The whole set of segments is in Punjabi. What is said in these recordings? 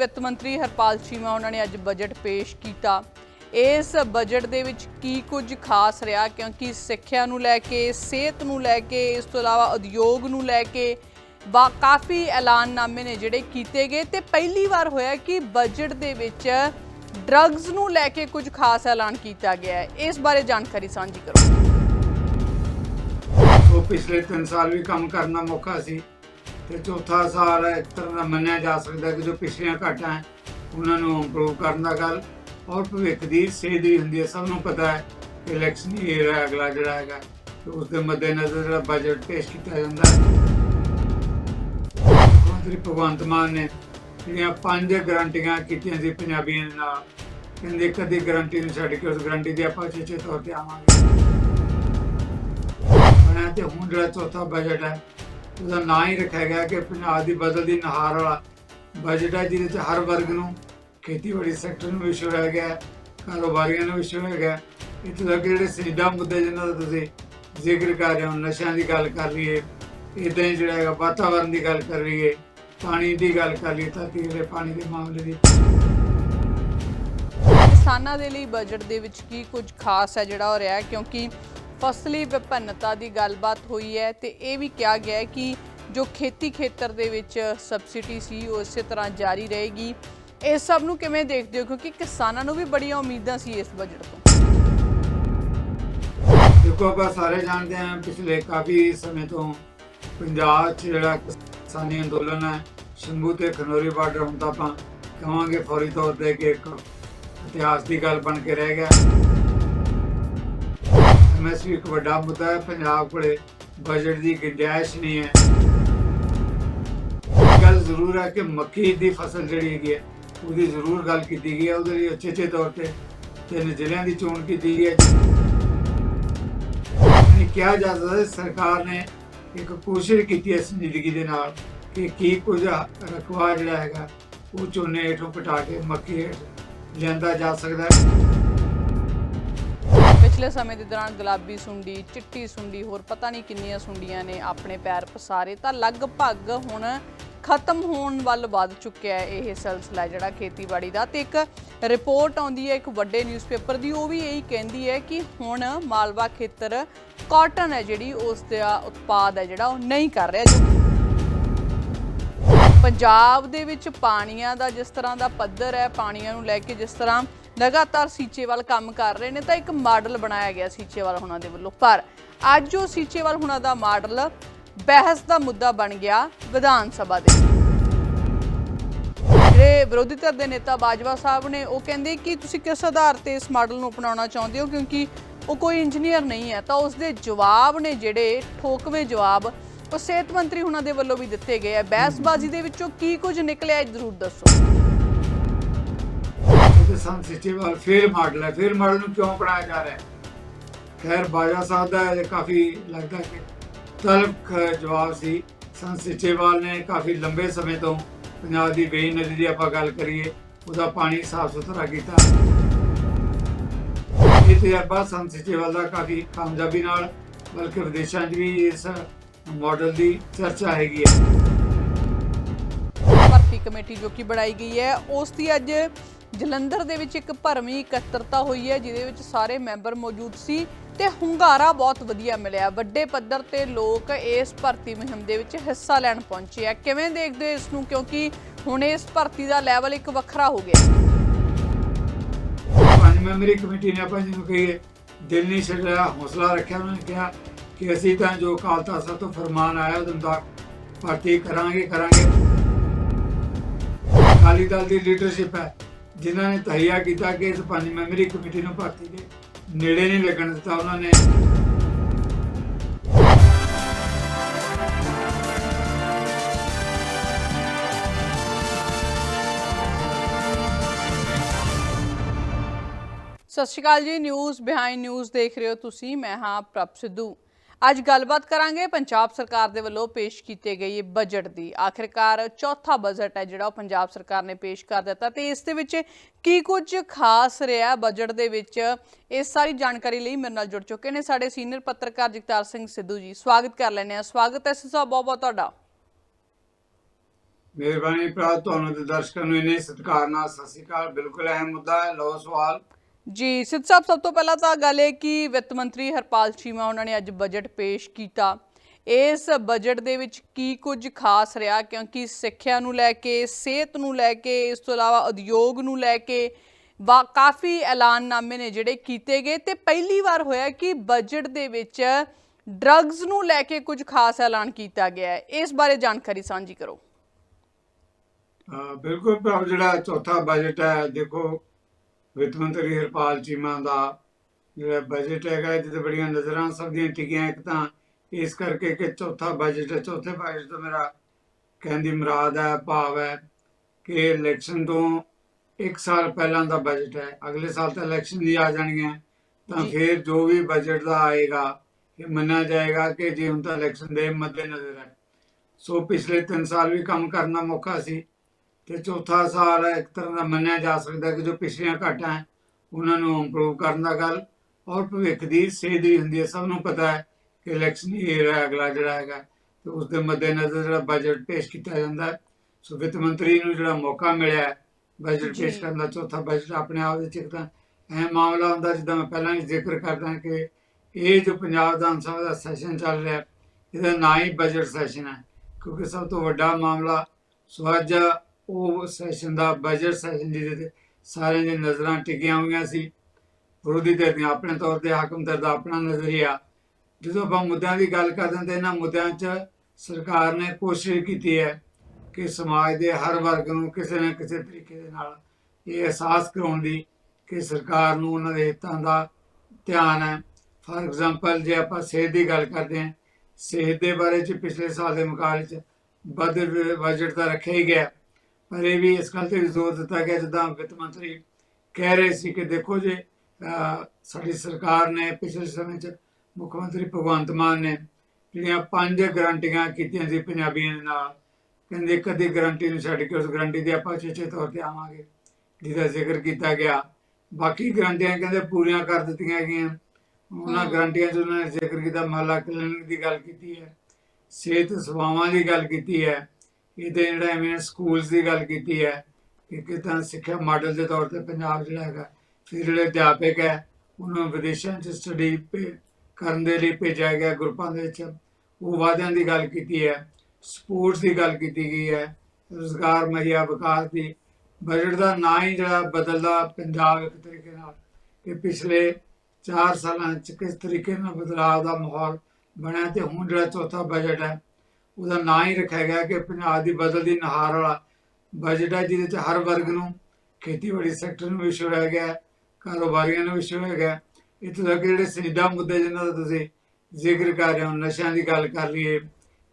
ਵਿੱਤ ਮੰਤਰੀ ਹਰਪਾਲ ਚੀਮਾ ਉਹਨਾਂ ਨੇ ਅੱਜ ਬਜਟ ਪੇਸ਼ ਕੀਤਾ। ਇਸ ਬਜਟ ਦੇ ਵਿੱਚ ਕੀ ਕੁਝ ਖਾਸ ਰਿਹਾ? ਕਿਉਂਕਿ ਸਿੱਖਿਆ ਨੂੰ ਲੈ ਕੇ, ਸਿਹਤ ਨੂੰ ਲੈ ਕੇ, ਇਸ ਤੋਂ ਇਲਾਵਾ ਉਦਯੋਗ ਨੂੰ ਲੈ ਕੇ ਬਾ ਕਾਫੀ ਐਲਾਨਨਾਮੇ ਨੇ ਜਿਹੜੇ ਕੀਤੇ ਗਏ ਤੇ ਪਹਿਲੀ ਵਾਰ ਹੋਇਆ ਕਿ ਬਜਟ ਦੇ ਵਿੱਚ ਡਰੱਗਸ ਨੂੰ ਲੈ ਕੇ ਕੁਝ ਖਾਸ ਐਲਾਨ ਕੀਤਾ ਗਿਆ ਹੈ। ਇਸ ਬਾਰੇ ਜਾਣਕਾਰੀ ਸਾਂਝੀ ਕਰੋ। ਉਹ ਪਿਛਲੇ 3 ਸਾਲ ਵੀ ਕੰਮ ਕਰਨ ਦਾ ਮੌਕਾ ਸੀ। ਤੇ ਚੌਥਾ ਸਾਰ ਇਸ ਤਰ੍ਹਾਂ ਦਾ ਮੰਨਿਆ ਜਾ ਸਕਦਾ ਕਿ ਜੋ ਪਿਛਲੀਆਂ ਘਾਟਾਂ ਹੈ, ਉਹਨਾਂ ਨੂੰ ਇੰਪਰੂਵ ਕਰਨ ਦਾ ਗੱਲ। ਔਰ ਭਵਿੱਖ ਦੀ ਸੇਧ ਵੀ ਹੁੰਦੀ ਹੈ। ਸਭ ਨੂੰ ਪਤਾ ਹੈ ਕਿ ਇਲੈਕਸ਼ਨ ਈਅਰ ਹੈ, ਅਗਲਾ ਜਿਹੜਾ ਹੈਗਾ ਉਸ ਦੇ ਮੱਦੇਨਜ਼ਰ ਜਿਹੜਾ ਬਜਟ ਪੇਸ਼ ਕੀਤਾ ਜਾਂਦਾ ਮੰਤਰੀ ਭਗਵੰਤ ਮਾਨ ਨੇ ਜਿਹੜੀਆਂ ਪੰਜ ਗਰੰਟੀਆਂ ਕੀਤੀਆਂ ਸੀ ਪੰਜਾਬੀਆਂ ਦੇ ਨਾਲ, ਕਹਿੰਦੇ ਕਦੀ ਗਰੰਟੀ ਨੂੰ ਛੱਡ ਕੇ ਉਸ ਗਰੰਟੀ ਦੇ ਆਪਾਂ ਚੇਚੇ ਤੌਰ ਤੇ ਆਵਾਂਗੇ। ਬਣਿਆ ਤੇ ਹੁਣ ਜਿਹੜਾ ਚੌਥਾ ਬਜਟ ਹੈ ਉਹਦਾ ਨਾਂ ਹੀ ਰੱਖਿਆ ਗਿਆ ਕਿ ਪੰਜਾਬ ਦੀ ਬਦਲਦੀ ਨਹਾਰ ਵਾਲਾ ਬਜਟ ਹੈ, ਜਿਹਦੇ ਚ ਹਰ ਵਰਗ ਨੂੰ ਖੇਤੀਬਾੜੀ ਸੈਕਟਰ ਨੂੰ ਵੀ ਰਹਿ ਗਿਆ ਕਾਰੋਬਾਰੀਆਂ ਨੂੰ ਵੀ ਰਹਿ ਗਿਆ ਇੱਥੇ ਤੱਕ ਜਿਹੜੇ ਸਿੱਧਾ ਮੁੱਦੇ ਜਿਨ੍ਹਾਂ ਦਾ ਤੁਸੀਂ ਜ਼ਿਕਰ ਕਰ ਰਹੇ ਹੋ, ਨਸ਼ਿਆਂ ਦੀ ਗੱਲ ਕਰ ਲਈਏ ਇਦਾਂ ਹੀ ਜਿਹੜਾ ਹੈਗਾ ਵਾਤਾਵਰਣ ਦੀ ਗੱਲ ਕਰ ਲਈਏ, ਪਾਣੀ ਦੀ ਗੱਲ ਕਰ ਲਈਏ ਤਾਂ ਦੇ ਪਾਣੀ ਦੇ ਮਾਮਲੇ ਦੀ। ਕਿਸਾਨਾਂ ਦੇ ਲਈ ਬਜਟ ਦੇ ਵਿੱਚ ਕੀ ਕੁਝ ਖਾਸ ਹੈ ਜਿਹੜਾ ਹੋ ਰਿਹਾ ਕਿਉਂਕਿ ਫਸਲੀ ਵਿਭਿੰਨਤਾ ਦੀ ਗੱਲਬਾਤ ਹੋਈ ਹੈ ਤੇ ਇਹ ਵੀ ਕਿਹਾ ਗਿਆ ਹੈ ਕਿ ਜੋ ਖੇਤੀ ਖੇਤਰ ਦੇ ਵਿੱਚ ਸਬਸਿਡੀ ਸੀ, ਉਹ ਇਸੇ ਤਰ੍ਹਾਂ ਜਾਰੀ ਰਹੇਗੀ। ਇਹ ਸਭ ਨੂੰ ਕਿਵੇਂ ਦੇਖਦੇ ਹੋ? ਕਿਉਂਕਿ ਕਿਸਾਨਾਂ ਨੂੰ ਵੀ ਬੜੀਆਂ ਉਮੀਦਾਂ ਸੀ ਇਸ ਬਜਟ ਤੋਂ। ਦੇਖੋ, ਆਪਾਂ ਸਾਰੇ ਜਾਣਦੇ ਹਾਂ, ਪਿਛਲੇ ਕਾਫੀ ਸਮੇਂ ਤੋਂ ਪੰਜਾਬ 'ਚ ਜਿਹੜਾ ਕਿਸਾਨੀ ਅੰਦੋਲਨ ਹੈ, ਸ਼ੰਭੂ ਤੇ ਖਨੌਰੀ ਬਾਰਡਰ ਹੁਣ ਤਾਂ ਆਪਾਂ ਕਹਾਂਗੇ ਫੌਰੀ ਤੌਰ ਤੇ ਕਿ ਇੱਕ ਇਤਿਹਾਸ ਦੀ ਗੱਲ ਬਣ ਕੇ ਰਹਿ ਗਿਆ। ਐਮਐਸਪੀ ਇੱਕ ਵੱਡਾ ਮੁੱਦਾ ਹੈ, ਪੰਜਾਬ ਕੋਲੇ ਬਜਟ ਦੀ ਗੁੰਜਾਇਸ਼ ਨਹੀਂ ਹੈ। ਗੱਲ ਜ਼ਰੂਰ ਹੈ ਕਿ ਮੱਕੀ ਦੀ ਫਸਲ ਜਿਹੜੀ ਹੈਗੀ ਹੈ, ਉਹਦੀ ਜ਼ਰੂਰ ਗੱਲ ਕੀਤੀ ਗਈ ਹੈ, ਉਹਦੇ ਲਈ ਅੱਛੇ ਅੱਛੇ ਤੌਰ ਤੇ ਤਿੰਨ ਜ਼ਿਲ੍ਹਿਆਂ ਦੀ ਚੋਣ ਕੀਤੀ ਗਈ ਹੈ। ਨੇ ਕਿਹਾ ਜਾ ਸਕਦਾ ਸਰਕਾਰ ਨੇ ਇੱਕ ਕੋਸ਼ਿਸ਼ ਕੀਤੀ ਹੈ ਇਸ ਜ਼ਿੰਦਗੀ ਦੇ ਨਾਲ ਕਿ ਕੀ ਕੁਝ ਰਕਵਾ ਜਿਹੜਾ ਹੈਗਾ, ਉਹ ਝੋਨੇ ਹੇਠੋਂ ਪਟਾ ਕੇ ਮੱਕੀ ਹੇਠ ਲਿਆਂਦਾ ਜਾ ਸਕਦਾ ਹੈ। ਪਿਛਲੇ ਸਮੇਂ ਦੇ ਦੌਰਾਨ ਗੁਲਾਬੀ ਸੁੰਡੀ, ਚਿੱਟੀ ਸੁੰਡੀ, ਹੋਰ ਪਤਾ ਨਹੀਂ ਕਿੰਨੀਆਂ ਸੁੰਡੀਆਂ ਨੇ ਆਪਣੇ ਪੈਰ ਪਸਾਰੇ, ਤਾਂ ਲਗਭਗ ਹੁਣ ਖਤਮ ਹੋਣ ਵੱਲ ਵੱਧ ਚੁੱਕਿਆ ਹੈ ਇਹ ਸਿਲਸਿਲਾ ਜਿਹੜਾ ਖੇਤੀਬਾੜੀ ਦਾ। ਤੇ ਇੱਕ ਰਿਪੋਰਟ ਆਉਂਦੀ ਹੈ, ਇੱਕ ਵੱਡੇ ਨਿਊਜ਼ਪੇਪਰ ਦੀ, ਉਹ ਵੀ ਇਹੀ ਕਹਿੰਦੀ ਹੈ ਕਿ ਹੁਣ ਮਾਲਵਾ ਖੇਤਰ ਕਾਟਨ ਹੈ ਜਿਹੜੀ, ਉਸ ਦਾ ਉਤਪਾਦ ਹੈ ਜਿਹੜਾ, ਉਹ ਨਹੀਂ ਕਰ ਰਿਹਾ। ਪੰਜਾਬ ਦੇ ਵਿੱਚ ਪਾਣੀਆਂ ਦਾ ਜਿਸ ਤਰ੍ਹਾਂ ਦਾ ਪੱਧਰ ਹੈ, ਪਾਣੀਆਂ ਨੂੰ ਲੈ ਕੇ ਜਿਸ ਤਰ੍ਹਾਂ ਲਗਾਤਾਰ ਸੀਚੇਵਾਲ ਕੰਮ ਕਰ ਰਹੇ ਨੇ ਤਾਂ ਇੱਕ ਮਾਡਲ ਬਣਾਇਆ ਗਿਆ ਸੀਚੇਵਾਲ ਹੁਣਾਂ ਦੇ ਵੱਲੋਂ। ਪਰ ਅੱਜ ਉਹ ਸੀਚੇਵਾਲ ਹੁਣਾਂ ਦਾ ਮਾਡਲ ਬਹਿਸ ਦਾ ਮੁੱਦਾ ਬਣ ਗਿਆ ਵਿਧਾਨ ਸਭਾ ਦੇ। ਜਿਹੜੇ ਵਿਰੋਧੀ ਧਿਰ ਦੇ ਨੇਤਾ ਬਾਜਵਾ ਸਾਹਿਬ ਨੇ ਉਹ ਕਹਿੰਦੇ ਕਿ ਤੁਸੀਂ ਕਿਸ ਆਧਾਰ ਤੇ ਇਸ ਮਾਡਲ ਨੂੰ ਅਪਣਾਉਣਾ ਚਾਹੁੰਦੇ ਹੋ? ਕਿਉਂਕਿ ਉਹ ਕੋਈ ਇੰਜੀਨੀਅਰ ਨਹੀਂ ਹੈ, ਤਾਂ ਉਸ ਦੇ ਜਵਾਬ ਨੇ ਜਿਹੜੇ ਠੋਕਵੇਂ ਜਵਾਬ ਉਹ ਸਿਹਤ ਮੰਤਰੀ ਹੁਣਾਂ ਦੇ ਵੱਲੋਂ ਵੀ ਦਿੱਤੇ ਗਏ ਆ। ਬਹਿਸਬਾਜ਼ੀ ਦੇ ਵਿੱਚੋਂ ਕੀ ਕੁਝ ਨਿਕਲਿਆ ਇਹ ਜ਼ਰੂਰ ਦੱਸੋ। ਤੇ ਸੰਤ ਸਿਚੇਵਾਲ ਫੇਰ ਮਾਡਲ ਹੈ ਫੇਰ ਮਾਡਲ ਨੂੰ ਕਿਉਂ ਬਣਾਇਆ ਜਾ ਰਿਹਾ ਹੈ? ਖੈਰ ਬਾਜਾ ਸਾਹਿਬ ਦਾ ਇਹ ਕਾਫੀ ਲੱਗਦਾ ਕਿ ਤਲਖ ਜਵਾਬ ਸੀ। ਸੰਤ ਸਿਚੇਵਾਲ ਨੇ ਕਾਫੀ ਲੰਬੇ ਸਮੇਂ ਤੋਂ ਪੰਜਾਬ ਦੀ ਵੇਈ ਨਦੀ ਦੀ ਆਪਾਂ ਗੱਲ ਕਰੀਏ, ਉਹਦਾ ਪਾਣੀ ਸਾਫ਼ ਸੁਥਰਾ ਕੀਤਾ। ਇਹ ਤਜਰਬਾ ਸੰਤ ਸਿਚੇਵਾਲ ਦਾ ਕਾਫੀ ਕਾਮਯਾਬੀ ਨਾਲ, ਬਲਕਿ ਵਿਦੇਸ਼ਾਂ 'ਚ ਵੀ ਇਸ ਮਾਡਲ ਦੀ ਚਰਚਾ ਹੈਗੀ ਹੈ। ਭਰਤੀ ਕਮੇਟੀ ਜੋ ਕਿ ਬਣਾਈ ਗਈ ਹੈ, ਉਸ ਦੀ ਅੱਜ ਜਲੰਧਰ ਦੇ ਵਿੱਚ ਇੱਕ ਭਰਵੀਂ ਇਕੱਤਰਤਾ ਹੋਈ ਹੈ, ਜਿਹਦੇ ਵਿੱਚ ਸਾਰੇ ਮੈਂਬਰ ਮੌਜੂਦ ਸੀ ਤੇ ਹੁੰਗਾਰਾ ਬਹੁਤ ਵਧੀਆ ਮਿਲਿਆ। ਵੱਡੇ ਪੱਧਰ ਤੇ ਲੋਕ ਇਸ ਭਰਤੀ ਮੁਹਿੰਮ ਦੇ ਵਿੱਚ ਹਿੱਸਾ ਲੈਣ ਪਹੁੰਚੇ ਆ। ਕਿਵੇਂ ਦੇਖਦੇ ਹੋ ਇਸ ਨੂੰ? ਕਿਉਂਕਿ ਹੁਣ ਇਸ ਭਰਤੀ ਦਾ ਲੈਵਲ ਇੱਕ ਵੱਖਰਾ ਹੋ ਗਿਆ। ਪੰਜ ਮੈਂਬਰੀ ਕਮੇਟੀ ਨੇ ਆਪਾਂ ਜਿਹਨੂੰ ਕਹੀਏ, ਦਿਲ ਨਹੀਂ ਛੱਡਿਆ, ਹੌਸਲਾ ਰੱਖਿਆ। ਉਹਨਾਂ ਨੇ ਕਿਹਾ ਕਿ ਅਸੀਂ ਤਾਂ ਜੋ ਅਕਾਲ ਤਖਤ ਤੋਂ ਫਰਮਾਨ ਆਇਆ, ਉਹਦੇ ਮੁਤਾਬਕ ਭਰਤੀ ਕਰਾਂਗੇ ਕਰਾਂਗੇ। ਅਕਾਲੀ ਦਲ ਦੀ ਲੀਡਰਸ਼ਿਪ ਹੈ। ਜਿਨ੍ਹਾਂ ਨੇ ਤਹਈਆ ਕੀਤਾ ਕਿ ਇਸ ਪੰਜ ਮੈਂਬਰੀ ਕਮੇਟੀ ਨੂੰ ਭਰਤੀ ਦੇ ਨੇੜੇ ਨਹੀਂ ਲੱਗਣ ਦਿੱਤਾ, ਉਹਨਾਂ ਨੇ ਸਤਿ ਸ਼੍ਰੀ ਅਕਾਲ ਜੀ, ਨਿਊਜ਼, ਬਿਹਾਈਂਡ ਨਿਊਜ਼ ਦੇਖ ਰਹੇ ਹੋ ਤੁਸੀਂ, ਮੈਂ ਹਾਂ ਪ੍ਰਭ ਸਿੱਧੂ। ਅੱਜ ਗੱਲਬਾਤ ਕਰਾਂਗੇ ਪੰਜਾਬ ਸਰਕਾਰ ਦੇ ਵੱਲੋਂ ਪੇਸ਼ ਕੀਤੇ ਗਏ ਬਜਟ ਦੀ। ਆਖਿਰਕਾਰ ਚੌਥਾ ਬਜਟ ਹੈ ਜਿਹੜਾ ਉਹ ਪੰਜਾਬ ਸਰਕਾਰ ਨੇ ਪੇਸ਼ ਕਰ ਦਿੱਤਾ ਤੇ ਇਸ ਦੇ ਵਿੱਚ ਕੀ ਕੁਝ ਖਾਸ ਰਿਹਾ ਬਜਟ ਦੇ ਵਿੱਚ ਇਸ ਸਾਰੀ ਜਾਣਕਾਰੀ ਲਈ ਮੇਰੇ ਨਾਲ ਜੁੜ ਚੁੱਕੇ ਨੇ ਸਾਡੇ ਸੀਨੀਅਰ ਪੱਤਰਕਾਰ ਜਗਤਾਰ ਸਿੰਘ ਸਿੱਧੂ ਜੀ। ਸਵਾਗਤ ਕਰ ਲੈਂਦੇ ਆ ਸਵਾਗਤ ਹੈ ਸਭ ਬਹੁਤ ਬਹੁਤ ਤੁਹਾਡਾ। ਮਿਹਰਬਾਨੀ ਭਰਾ, ਤੁਹਾਨੂੰ ਤੇ ਦਰਸ਼ਕਾਂ ਨੂੰ ਇੰਨੇ ਸਤਿਕਾਰ ਨਾਲ ਸਤਿ ਸ਼੍ਰੀ ਅਕਾਲ। ਬਿਲਕੁਲ ਅਹਿਮ ਮੁੱਦਾ ਹੈ, ਲਓ ਸਵਾਲ। ਜੀ, ਸਿੱਧ ਸਾਹਿਬ, ਸਭ ਤੋਂ ਪਹਿਲਾਂ ਤਾਂ ਗੱਲ ਇਹ ਕਿ ਵਿੱਤ ਮੰਤਰੀ ਹਰਪਾਲ ਚੀਮਾ, ਉਹਨਾਂ ਨੇ ਅੱਜ ਬਜਟ ਪੇਸ਼ ਕੀਤਾ। ਇਸ ਬਜਟ ਦੇ ਵਿੱਚ ਕੀ ਕੁਝ ਖਾਸ ਰਿਹਾ? ਕਿਉਂਕਿ ਸਿੱਖਿਆ ਨੂੰ ਲੈ ਕੇ, ਸਿਹਤ ਨੂੰ ਲੈ ਕੇ, ਇਸ ਤੋਂ ਇਲਾਵਾ ਉਦਯੋਗ ਨੂੰ ਲੈ ਕੇ ਵਾ ਕਾਫੀ ਐਲਾਨਨਾਮੇ ਨੇ ਜਿਹੜੇ ਕੀਤੇ ਗਏ। ਤੇ ਪਹਿਲੀ ਵਾਰ ਹੋਇਆ ਕਿ ਬਜਟ ਦੇ ਵਿੱਚ ਡਰੱਗਸ ਨੂੰ ਲੈ ਕੇ ਕੁਝ ਖਾਸ ਐਲਾਨ ਕੀਤਾ ਗਿਆ ਹੈ। ਇਸ ਬਾਰੇ ਜਾਣਕਾਰੀ ਸਾਂਝੀ ਕਰੋ। ਬਿਲਕੁਲ ਜਿਹੜਾ ਚੌਥਾ ਬਜਟ ਹੈ, ਦੇਖੋ ਵਿੱਤ ਮੰਤਰੀ ਹਰਪਾਲ ਚੀਮਾ ਦਾ ਜਿਹੜਾ ਬਜਟ ਹੈਗਾ ਇਹਦੇ ਤੇ ਬੜੀਆਂ ਨਜ਼ਰਾਂ ਸਭ ਦੀਆਂ ਟਿਕੀਆਂ ਇੱਕ ਤਾਂ ਇਸ ਕਰਕੇ ਕਿ ਚੌਥਾ ਬਜਟ ਹੈ ਚੌਥੇ ਬਜਟ ਤੋਂ ਮੇਰਾ ਕਹਿਣ ਦੀ ਮੁਰਾਦ ਹੈ ਭਾਵ ਹੈ ਕਿ ਇਲੈਕਸ਼ਨ ਤੋਂ ਇੱਕ ਸਾਲ ਪਹਿਲਾਂ ਦਾ ਬਜਟ ਹੈ। ਅਗਲੇ ਸਾਲ ਤਾਂ ਇਲੈਕਸ਼ਨ ਵੀ ਆ ਜਾਣਗੀਆਂ ਤਾਂ। ਫਿਰ ਜੋ ਵੀ ਬਜਟ ਦਾ ਆਏਗਾ ਇਹ ਮੰਨਿਆ ਜਾਏਗਾ ਕਿ ਜੀ ਹੁਣ ਤਾਂ ਇਲੈਕਸ਼ਨ ਦੇ ਮੱਦੇ ਨਜ਼ਰ ਹੈ। ਸੋ ਪਿਛਲੇ 3 ਸਾਲ ਵੀ ਕੰਮ ਕਰਨ ਦਾ ਮੌਕਾ ਸੀ। ਤੇ ਚੌਥਾ ਸਾਲ ਇੱਕ ਤਰ੍ਹਾਂ ਦਾ ਮੰਨਿਆ ਜਾ ਸਕਦਾ ਕਿ ਜੋ ਪਿਛਲੀਆਂ ਘਾਟਾਂ ਹੈ ਉਹਨਾਂ ਨੂੰ ਇੰਪਰੂਵ ਕਰਨ ਦਾ ਗੱਲ। ਔਰ ਭਵਿੱਖ ਦੀ ਸੇਧ ਵੀ ਹੁੰਦੀ ਹੈ। ਸਭ ਨੂੰ ਪਤਾ ਹੈ ਕਿ ਇਲੈਕਸ਼ਨ ਈਅਰ ਹੈ ਅਗਲਾ ਜਿਹੜਾ ਹੈਗਾ ਤੇ ਉਸ ਦੇ ਮੱਦੇ ਨਜ਼ਰ ਜਿਹੜਾ ਬਜਟ ਪੇਸ਼ ਕੀਤਾ ਜਾਂਦਾ ਹੈ। ਸੋ ਵਿੱਤ ਮੰਤਰੀ ਨੂੰ ਜਿਹੜਾ ਮੌਕਾ ਮਿਲਿਆ ਹੈ ਬਜਟ। ਪੇਸ਼ ਕਰਨ ਦਾ ਚੌਥਾ ਬਜਟ ਆਪਣੇ ਆਪ ਵਿੱਚ ਇੱਕ ਤਾਂ ਇਹ ਮਾਮਲਾ ਹੁੰਦਾ ਜਿੱਦਾਂ ਮੈਂ ਪਹਿਲਾਂ ਵੀ ਜ਼ਿਕਰ ਕਰਦਾ ਕਿ ਇਹ ਜੋ ਪੰਜਾਬ ਵਿਧਾਨ ਸਭਾ ਦਾ ਸੈਸ਼ਨ ਚੱਲ ਰਿਹਾ ਇਹਦਾ ਨਾਂ ਹੀ ਬਜਟ ਸੈਸ਼ਨ ਹੈ। ਕਿਉਂਕਿ ਸਭ ਤੋਂ ਵੱਡਾ ਮਾਮਲਾ ਸੋ ਅੱਜ ਉਹ ਸੈਸ਼ਨ ਦਾ ਬਜਟ ਸੈਸ਼ਨ ਜਿਹਦੇ ਤੇ ਸਾਰਿਆਂ ਦੀਆਂ ਨਜ਼ਰਾਂ ਟਿਕੀਆਂ ਹੋਈਆਂ ਸੀ। ਵਿਰੋਧੀ ਧਿਰ ਦੀਆਂ ਆਪਣੇ ਤੌਰ ਤੇ, ਹਾਕਮ ਧਿਰ ਦਾ ਆਪਣਾ ਨਜ਼ਰੀਆ। ਜਦੋਂ ਆਪਾਂ ਮੁੱਦਿਆਂ ਦੀ ਗੱਲ ਕਰਦੇ ਹਾਂ ਤਾਂ ਇਹਨਾਂ ਮੁੱਦਿਆਂ 'ਚ ਸਰਕਾਰ ਨੇ ਕੋਸ਼ਿਸ਼ ਕੀਤੀ ਹੈ ਕਿ ਸਮਾਜ ਦੇ ਹਰ ਵਰਗ ਨੂੰ ਕਿਸੇ ਨਾ ਕਿਸੇ ਤਰੀਕੇ ਦੇ ਨਾਲ ਇਹ ਅਹਿਸਾਸ ਕਰਾਉਣ ਦੀ ਕਿ ਸਰਕਾਰ ਨੂੰ ਉਹਨਾਂ ਦੇ ਹਿੱਤਾਂ ਦਾ ਧਿਆਨ ਹੈ। ਫਾਰ ਐਗਜ਼ਾਮਪਲ ਜੇ ਆਪਾਂ ਸਿਹਤ ਦੀ ਗੱਲ ਕਰਦੇ ਹਾਂ, ਸਿਹਤ ਦੇ ਬਾਰੇ ਚ ਪਿਛਲੇ ਸਾਲ ਦੇ ਮੁਕਾਬਲੇ ਚ ਵੱਧ ਬਜਟ ਤਾਂ ਰੱਖਿਆ ਹੀ ਗਿਆ। ਪਰ ਇਹ ਵੀ ਇਸ ਗੱਲ ਤੇ ਵੀ ਜ਼ੋਰ ਦਿੱਤਾ ਗਿਆ ਜਿੱਦਾਂ ਵਿੱਤ ਮੰਤਰੀ ਕਹਿ ਰਹੇ ਸੀ ਕਿ ਦੇਖੋ ਜੇ ਸਾਡੀ ਸਰਕਾਰ ਨੇ ਪਿਛਲੇ ਸਮੇਂ ਚ ਮੁੱਖ ਮੰਤਰੀ ਭਗਵੰਤ ਮਾਨ ਨੇ ਜਿਹੜੀਆਂ ਪੰਜ ਗਰੰਟੀਆਂ ਕੀਤੀਆਂ ਸੀ ਪੰਜਾਬੀਆਂ ਦੇ ਨਾਲ ਕਹਿੰਦੇ ਕਦੇ ਗਰੰਟੀ ਨੂੰ ਛੱਡ ਕੇ ਉਸ ਗਰੰਟੀ ਦੇ ਆਪਾਂ ਚੇਚੇ ਤੌਰ ਤੇ ਆਵਾਂਗੇ ਜਿਹਦਾ ਜ਼ਿਕਰ ਕੀਤਾ ਗਿਆ। ਬਾਕੀ ਗਰੰਟੀਆਂ ਕਹਿੰਦੇ ਪੂਰੀਆਂ ਕਰ ਦਿੱਤੀਆਂ ਗਈਆਂ। ਉਹਨਾਂ। ਗਰੰਟੀਆਂ 'ਚ ਉਹਨਾਂ ਨੇ ਜ਼ਿਕਰ ਕੀਤਾ ਮਹੱਲਾ ਕਲੀਨਿਕ ਦੀ ਗੱਲ ਕੀਤੀ ਹੈ ਸਿਹਤ ਸੇਵਾਵਾਂ ਦੀ ਗੱਲ ਕੀਤੀ ਹੈ। ਇਹ ਇਹਦੇ ਜਿਹੜਾ ਐਵੇਂ ਸਕੂਲਸ ਦੀ ਗੱਲ ਕੀਤੀ ਹੈ ਕਿ ਕਿਦਾਂ ਸਿੱਖਿਆ ਮਾਡਲ ਦੇ ਤੌਰ ਤੇ ਪੰਜਾਬ ਜਿਹੜਾ ਹੈਗਾ ਫਿਰ ਜਿਹੜੇ ਅਧਿਆਪਕ ਹੈ, ਉਹਨਾਂ ਵਿਦੇਸ਼ਾਂ 'ਚ ਸਟੱਡੀ ਕਰਨ ਦੇ ਲਈ ਭੇਜਿਆ ਗਿਆ ਗਰੁੱਪਾਂ ਦੇ ਵਿੱਚ। ਉਹ ਵਾਅਦਿਆਂ ਦੀ ਗੱਲ ਕੀਤੀ ਹੈ ਸਪੋਰਟਸ ਦੀ ਗੱਲ ਕੀਤੀ ਗਈ ਹੈ, ਰੋਜ਼ਗਾਰ ਮੁਹੱਈਆ ਵਿਕਾਸ ਦੀ। ਬਜਟ ਦਾ ਨਾਂ ਹੀ ਜਿਹੜਾ ਬਦਲਦਾ ਪੰਜਾਬ ਇੱਕ ਤਰੀਕੇ ਨਾਲ ਕਿ ਪਿਛਲੇ 4 ਸਾਲਾਂ ਚ ਕਿਸ ਤਰੀਕੇ ਨਾਲ ਬਦਲਾਅ ਦਾ ਮਾਹੌਲ ਬਣਿਆ ਤੇ ਹੁਣ ਜਿਹੜਾ ਚੌਥਾ ਬਜਟ ਹੈ ਉਹਦਾ ਨਾਂ ਹੀ ਰੱਖਿਆ ਗਿਆ ਕਿ ਪੰਜਾਬ ਦੀ ਬਦਲਦੀ ਨਹਾਰ ਵਾਲਾ। ਬਜਟ ਹੈ ਜਿਹਦੇ ਚ ਹਰ ਵਰਗ ਨੂੰ ਖੇਤੀਬਾੜੀ ਸੈਕਟਰ ਨੂੰ ਵੀ ਛੋੜਿਆ ਗਿਆ, ਕਾਰੋਬਾਰੀਆਂ ਨੂੰ ਵੀ ਛੋੜਿਆ ਗਿਆ। ਇੱਥੋਂ ਤੱਕ ਜਿਹੜੇ ਸੰਜੀਦਾ ਮੁੱਦੇ ਜਿਨ੍ਹਾਂ ਦਾ ਤੁਸੀਂ ਜ਼ਿਕਰ ਕਰ ਰਹੇ ਹੋ, ਨਸ਼ਿਆਂ ਦੀ ਗੱਲ ਕਰ ਲਈਏ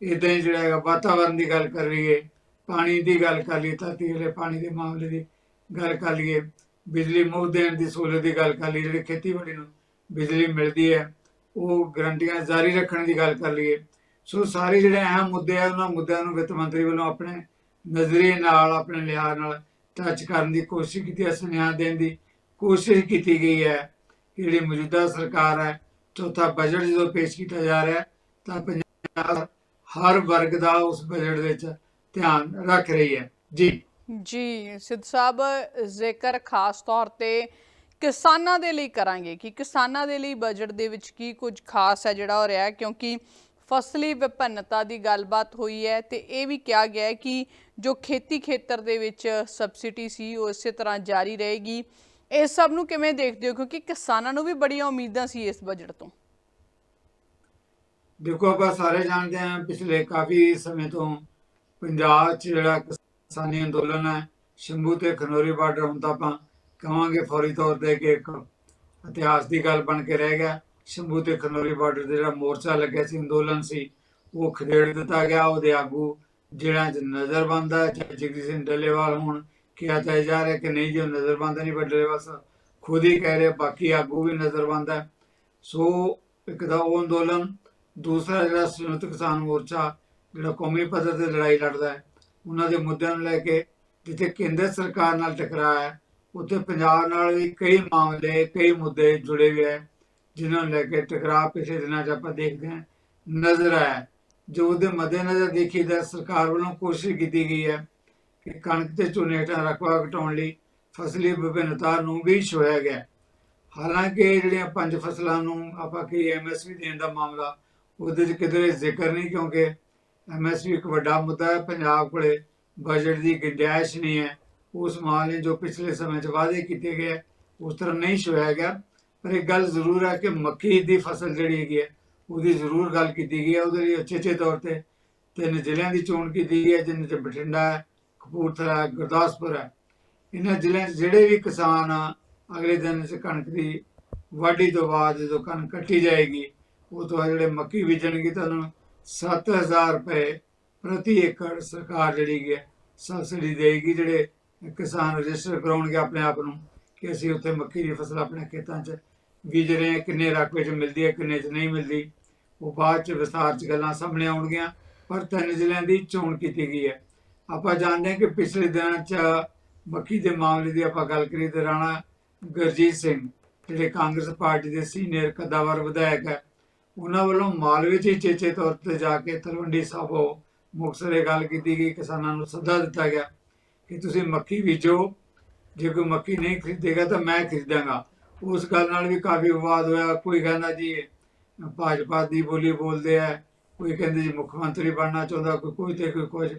ਇਦਾਂ ਹੀ ਜਿਹੜਾ ਹੈਗਾ ਵਾਤਾਵਰਣ ਦੀ ਗੱਲ ਕਰ ਲਈਏ, ਪਾਣੀ ਦੀ ਗੱਲ ਕਰ ਲਈਏ, ਧਰਤੀ ਹੇਠਲੇ ਪਾਣੀ ਦੇ ਮਾਮਲੇ ਦੀ ਗੱਲ ਕਰ ਲਈਏ, ਬਿਜਲੀ ਮੁਫਤ ਦੇਣ ਦੀ ਸਹੂਲਤ ਦੀ ਗੱਲ ਕਰ ਲਈਏ, ਜਿਹੜੀ ਖੇਤੀਬਾੜੀ ਨੂੰ ਬਿਜਲੀ ਮਿਲਦੀ ਹੈ, ਉਹ ਗਰੰਟੀਆਂ ਜਾਰੀ ਰੱਖਣ ਦੀ ਗੱਲ ਕਰ ਲਈਏ। ਸੋ ਸਾਰੇ ਜਿਹੜੇ ਅਹਿਮ ਮੁੱਦੇ ਆ, ਉਹਨਾਂ ਮੁੱਦਿਆਂ ਨੂੰ ਵਿੱਤ ਮੰਤਰੀ ਵੱਲੋਂ ਆਪਣੇ ਨਜ਼ਰੀਏ ਨਾਲ, ਆਪਣੇ ਲਿਹਾਜ਼ ਨਾਲ ਟੱਚ ਕਰਨ ਦੀ ਕੋਸ਼ਿਸ਼ ਕੀਤੀ ਸੁਨੇਹਾ ਦੇਣ ਦੀ ਕੋਸ਼ਿਸ਼ ਕੀਤੀ ਗਈ ਹੈ ਜਿਹੜੀ ਮੌਜੂਦਾ ਸਰਕਾਰ ਹੈ, ਚੌਥਾ ਬਜਟ ਜਦੋਂ ਪੇਸ਼ ਕੀਤਾ ਜਾ ਰਿਹਾ ਤਾਂ ਪੰਜਾਬ ਹਰ ਵਰਗ ਦਾ ਉਸ ਬਜਟ ਵਿੱਚ ਧਿਆਨ ਰੱਖ ਰਹੀ ਹੈ। ਜੀ। ਜੀ, ਸਿੱਧ ਸਾਹਿਬ, ਜ਼ਿਕਰ ਖਾਸ ਤੌਰ ਤੇ ਕਿਸਾਨਾਂ ਦੇ ਲਈ ਕਰਾਂਗੇ ਕਿ ਕਿਸਾਨਾਂ ਦੇ ਲਈ ਬਜਟ ਦੇ ਵਿੱਚ ਕੀ ਕੁਝ ਖਾਸ ਹੈ ਜਿਹੜਾ ਹੋ ਰਿਹਾ ਹੈ, ਕਿਉਂਕਿ ਫਸਲੀ ਵਿਭਿੰਨਤਾ ਦੀ ਗੱਲਬਾਤ ਹੋਈ ਹੈ ਤੇ ਇਹ ਵੀ ਕਿਹਾ ਗਿਆ ਹੈ ਕਿ ਜੋ ਖੇਤੀ ਖੇਤਰ ਦੇ ਵਿੱਚ ਸਬਸਿਡੀ ਸੀ, ਉਹ ਇਸੇ ਤਰ੍ਹਾਂ ਜਾਰੀ ਰਹੇਗੀ। ਇਸ ਸਭ ਨੂੰ ਕਿਵੇਂ ਦੇਖਦੇ ਹੋ? ਕਿਉਂਕਿ ਕਿਸਾਨਾਂ ਨੂੰ ਵੀ ਬੜੀਆਂ ਉਮੀਦਾਂ ਸੀ ਇਸ ਬਜਟ ਤੋਂ। ਦੇਖੋ, ਆਪਾਂ ਸਾਰੇ ਜਾਣਦੇ ਹਾਂ, ਪਿਛਲੇ ਕਾਫੀ ਸਮੇਂ ਤੋਂ ਪੰਜਾਬ 'ਚ ਜਿਹੜਾ ਕਿਸਾਨੀ ਅੰਦੋਲਨ ਹੈ, ਸ਼ੰਭੂ ਤੇ ਖਨੋਰੀ ਬਾਰਡਰ, ਹੁਣ ਤਾਂ ਆਪਾਂ ਕਹਾਂਗੇ ਫੌਰੀ ਤੌਰ ਤੇ ਕਿ ਇੱਕ ਇਤਿਹਾਸ ਦੀ ਗੱਲ ਬਣ ਕੇ ਰਹਿ ਗਿਆ। ਸ਼ੰਭੂ ਤੇ ਖਨੌਰੀ ਬਾਰਡਰ ਤੇ ਜਿਹੜਾ ਮੋਰਚਾ ਲੱਗਿਆ ਸੀ ਅੰਦੋਲਨ ਸੀ, ਉਹ ਖਦੇੜ ਦਿੱਤਾ ਗਿਆ। ਉਹਦੇ ਆਗੂ ਜਿਹੜਾ ਚ ਨਜ਼ਰਬੰਦ ਹੈ ਚਾਹੇ ਜਗਦੀਪ ਸਿੰਘ ਡੱਲੇਵਾਲ ਹੁਣ, ਕਿਹਾ ਤਾਂ ਜਾ ਰਿਹਾ ਕਿ ਨਹੀਂ ਜੀ, ਉਹ ਨਜ਼ਰਬੰਦ ਨਹੀਂ, ਪਰ ਡੱਲੇਵਾਲ ਸਾਹਿਬ ਖੁਦ ਹੀ ਕਹਿ ਰਹੇ ਬਾਕੀ ਆਗੂ ਵੀ ਨਜ਼ਰਬੰਦ ਹੈ ਸੋ ਇੱਕ ਤਾਂ ਉਹ ਅੰਦੋਲਨ, ਦੂਸਰਾ ਜਿਹੜਾ ਸੰਯੁਕਤ ਕਿਸਾਨ ਮੋਰਚਾ, ਜਿਹੜਾ ਕੌਮੀ ਪੱਧਰ ਤੇ ਲੜਾਈ ਲੜਦਾ ਹੈ, ਉਹਨਾਂ ਦੇ ਮੁੱਦਿਆਂ ਨੂੰ ਲੈ ਕੇ ਜਿੱਥੇ ਕੇਂਦਰ ਸਰਕਾਰ ਨਾਲ ਟਕਰਾਅ ਹੈ, ਉੱਥੇ ਪੰਜਾਬ ਨਾਲ ਵੀ ਕਈ ਮਾਮਲੇ, ਕਈ ਮੁੱਦੇ ਜੁੜੇ ਹੋਏ ਹੈ ਜਿਨ੍ਹਾਂ ਨੂੰ ਲੈ ਕੇ ਟਕਰਾਅ ਪਿਛਲੇ ਦਿਨਾਂ 'ਚ ਆਪਾਂ ਦੇਖਦੇ ਹਾਂ, ਨਜ਼ਰ ਆਇਆ ਜੋ ਉਹਦੇ ਮੱਦੇਨਜ਼ਰ ਦੇਖੀਦਾ ਸਰਕਾਰ ਵੱਲੋਂ ਕੋਸ਼ਿਸ਼ ਕੀਤੀ ਗਈ ਹੈ ਕਿ ਕਣਕ ਤੇ ਝੋਨੇ ਹੇਠਾਂ ਰਕਬਾ ਘਟਾਉਣ ਲਈ ਫਸਲੀ ਵਿਭਿੰਨਤਾ ਨੂੰ ਵੀ ਛੋਇਆ ਗਿਆ ਹਾਲਾਂਕਿ ਜਿਹੜੀਆਂ ਪੰਜ ਫਸਲਾਂ ਨੂੰ ਆਪਾਂ ਕੀ ਐਮਐਸਪੀ ਦੇਣ ਦਾ ਮਾਮਲਾ, ਉਹਦੇ 'ਚ ਕਿਤੇ ਜ਼ਿਕਰ ਨਹੀਂ ਕਿਉਂਕਿ ਐਮਐਸਪੀ ਇੱਕ ਵੱਡਾ ਮੁੱਦਾ ਹੈ, ਪੰਜਾਬ ਕੋਲੇ ਬਜਟ ਦੀ ਗੁੰਜਾਇਸ਼ ਨਹੀਂ ਹੈ। ਉਸ ਮਾਮਲੇ ਜੋ ਪਿਛਲੇ ਸਮੇਂ 'ਚ ਵਾਅਦੇ ਕੀਤੇ ਗਏ ਉਸ ਤਰ੍ਹਾਂ ਨਹੀਂ ਛੋਇਆ ਗਿਆ। ਪਰ ਇਹ ਗੱਲ ਜ਼ਰੂਰ ਹੈ ਕਿ ਮੱਕੀ ਦੀ ਫਸਲ ਜਿਹੜੀ ਹੈਗੀ ਹੈ ਉਹਦੀ ਜ਼ਰੂਰ ਗੱਲ ਕੀਤੀ ਗਈ ਹੈ। ਉਹਦੇ ਲਈ ਉਚੇਚੇ ਤੌਰ ਤੇ ਤਿੰਨ ਜ਼ਿਲ੍ਹਿਆਂ ਦੀ ਚੋਣ ਕੀਤੀ ਗਈ ਹੈ ਜਿਨ੍ਹਾਂ 'ਚ ਬਠਿੰਡਾ ਹੈ ਕਪੂਰਥਲਾ ਗੁਰਦਾਸਪੁਰ ਹੈ। ਇਹਨਾਂ ਜ਼ਿਲ੍ਹਿਆਂ 'ਚ ਜਿਹੜੇ ਵੀ ਕਿਸਾਨ ਆ, ਅਗਲੇ ਦਿਨ 'ਚ ਕਣਕ ਦੀ ਵਾਢੀ ਤੋਂ ਬਾਅਦ ਜਦੋਂ ਕਣਕ ਕੱਟੀ ਜਾਏਗੀ ਉਹ ਤੋਂ ਜਿਹੜੇ ਮੱਕੀ ਬੀਜਣਗੇ ਤਾਂ ਉਹਨਾਂ ਨੂੰ 7000 ਰੁਪਏ ਪ੍ਰਤੀ ਏਕੜ ਸਰਕਾਰ ਜਿਹੜੀ ਹੈ ਸਬਸਿਡੀ ਦੇਗੀ ਜਿਹੜੇ ਕਿਸਾਨ ਰਜਿਸਟਰ ਕਰਾਉਣਗੇ ਆਪਣੇ ਆਪ ਨੂੰ। ਕਿ ਅਸੀਂ ਉੱਥੇ ਮੱਕੀ ਦੀ ਫਸਲ ਆਪਣੇ ਖੇਤਾਂ 'ਚ ਬੀਜ ਰਹੇ ਹਾਂ ਕਿੰਨੇ ਰਕਬੇ 'ਚ ਮਿਲਦੀ ਹੈ, ਕਿੰਨੇ 'ਚ ਨਹੀਂ ਮਿਲਦੀ। ਉਹ ਬਾਅਦ 'ਚ ਵਿਸਥਾਰ 'ਚ ਗੱਲਾਂ ਸਾਹਮਣੇ ਆਉਣਗੀਆਂ, ਪਰ ਤਿੰਨ ਜ਼ਿਲ੍ਹਿਆਂ ਦੀ ਚੋਣ ਕੀਤੀ ਗਈ ਹੈ। ਆਪਾਂ ਜਾਣਦੇ ਹਾਂ ਕਿ ਪਿਛਲੇ ਦਿਨਾਂ 'ਚ ਮੱਕੀ ਦੇ ਮਾਮਲੇ ਦੀ ਆਪਾਂ ਗੱਲ ਕਰੀਏ ਤੇ ਰਾਣਾ ਗੁਰਜੀਤ ਸਿੰਘ, ਜਿਹੜੇ ਕਾਂਗਰਸ ਪਾਰਟੀ ਦੇ ਸੀਨੀਅਰ ਕਦਾਵਰ ਵਿਧਾਇਕ ਹੈ, ਉਹਨਾਂ ਵੱਲੋਂ ਮਾਲਵੇ 'ਚ ਹੀ ਚੇਚੇ ਤੌਰ ਤੇ ਜਾ ਕੇ ਤਲਵੰਡੀ ਸਾਬੋ ਮੁਕਤਸਰ ਗੱਲ ਕੀਤੀ ਗਈ। ਕਿਸਾਨਾਂ ਨੂੰ ਸੱਦਾ ਦਿੱਤਾ ਗਿਆ ਕਿ ਤੁਸੀਂ ਮੱਕੀ ਬੀਜੋ ਜੇ ਕੋਈ ਮੱਕੀ ਨਹੀਂ ਖਰੀਦੇਗਾ ਤਾਂ ਮੈਂ ਖਰੀਦਾਂਗਾ। ਉਸ ਗੱਲ ਨਾਲ ਵੀ ਕਾਫੀ ਵਿਵਾਦ ਹੋਇਆ। ਕੋਈ ਕਹਿੰਦਾ ਜੀ, ਭਾਜਪਾ ਦੀ ਬੋਲੀ ਬੋਲਦੇ ਆ। ਕੋਈ ਕਹਿੰਦੇ ਜੀ, ਮੁੱਖ ਮੰਤਰੀ ਬਣਨਾ ਚਾਹੁੰਦਾ, ਕੋਈ ਕੋਈ ਤੇ ਕੋਈ ਕੁਝ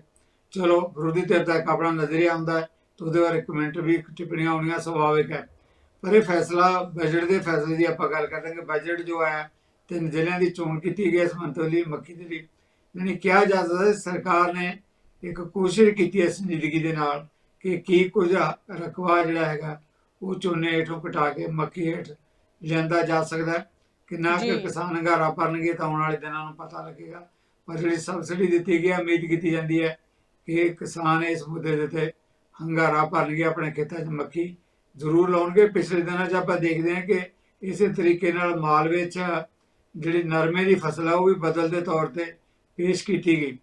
ਚਲੋ, ਵਿਰੋਧੀ ਧਿਰ ਦਾ ਆਪਣਾ ਨਜ਼ਰੀਆ ਹੁੰਦਾ ਤਾਂ ਉਹਦੇ ਬਾਰੇ ਕਮੈਂਟ ਵੀ, ਟਿੱਪਣੀਆਂ ਆਉਣੀਆਂ ਸੁਭਾਵਿਕ ਹੈ। ਪਰ ਇਹ ਫੈਸਲਾ ਬਜਟ ਦੇ ਫੈਸਲੇ ਦੀ ਆਪਾਂ ਗੱਲ ਕਰਦੇ ਹਾਂ ਬਜਟ ਜੋ ਹੈ ਤਿੰਨ ਜ਼ਿਲ੍ਹਿਆਂ ਦੀ ਚੋਣ ਕੀਤੀ ਗਈ ਇਸ ਮੰਤਵ ਲਈ, ਮੱਕੀ ਦੇ ਲਈ। ਯਾਨੀ ਕਿਹਾ ਜਾ ਸਕਦਾ ਸਰਕਾਰ ਨੇ ਇੱਕ ਕੋਸ਼ਿਸ਼ ਕੀਤੀ ਹੈ ਇਸ ਜ਼ਿੰਦਗੀ ਦੇ ਨਾਲ। ਕਿ ਕੀ ਕੁਝ ਰਕਬਾ ਜਿਹੜਾ ਹੈਗਾ ਉਹ ਝੋਨੇ ਹੇਠੋਂ ਘਟਾ ਕੇ ਮੱਕੀ ਹੇਠ ਲਿਆਂਦਾ ਜਾ ਸਕਦਾ ਕਿੰਨਾ ਕੁ। ਕਿਸਾਨ ਹੰਗਾਰਾ ਭਰਨਗੇ ਤਾਂ ਆਉਣ ਵਾਲੇ ਦਿਨਾਂ ਨੂੰ ਪਤਾ ਲੱਗੇਗਾ। ਪਰ ਜਿਹੜੀ ਸਬਸਿਡੀ ਦਿੱਤੀ ਗਈ ਹੈ ਉਮੀਦ ਕੀਤੀ ਜਾਂਦੀ ਹੈ ਕਿ ਕਿਸਾਨ ਇਸ ਮੁੱਦੇ ਦੇ ਤੇ ਹੰਗਾਰਾ ਭਰਨਗੇ ਆਪਣੇ ਖੇਤਾਂ 'ਚ ਮੱਕੀ ਜ਼ਰੂਰ ਲਾਉਣਗੇ। ਪਿਛਲੇ ਦਿਨਾਂ 'ਚ ਆਪਾਂ ਦੇਖਦੇ ਹਾਂ ਕਿ ਇਸੇ ਤਰੀਕੇ ਨਾਲ ਮਾਲਵੇ 'ਚ ਜਿਹੜੀ ਨਰਮੇ ਦੀ ਫਸਲ ਆ ਉਹ ਵੀ ਬਦਲਦੇ ਤੌਰ ਤੇ ਪੇਸ਼ ਕੀਤੀ ਗਈ।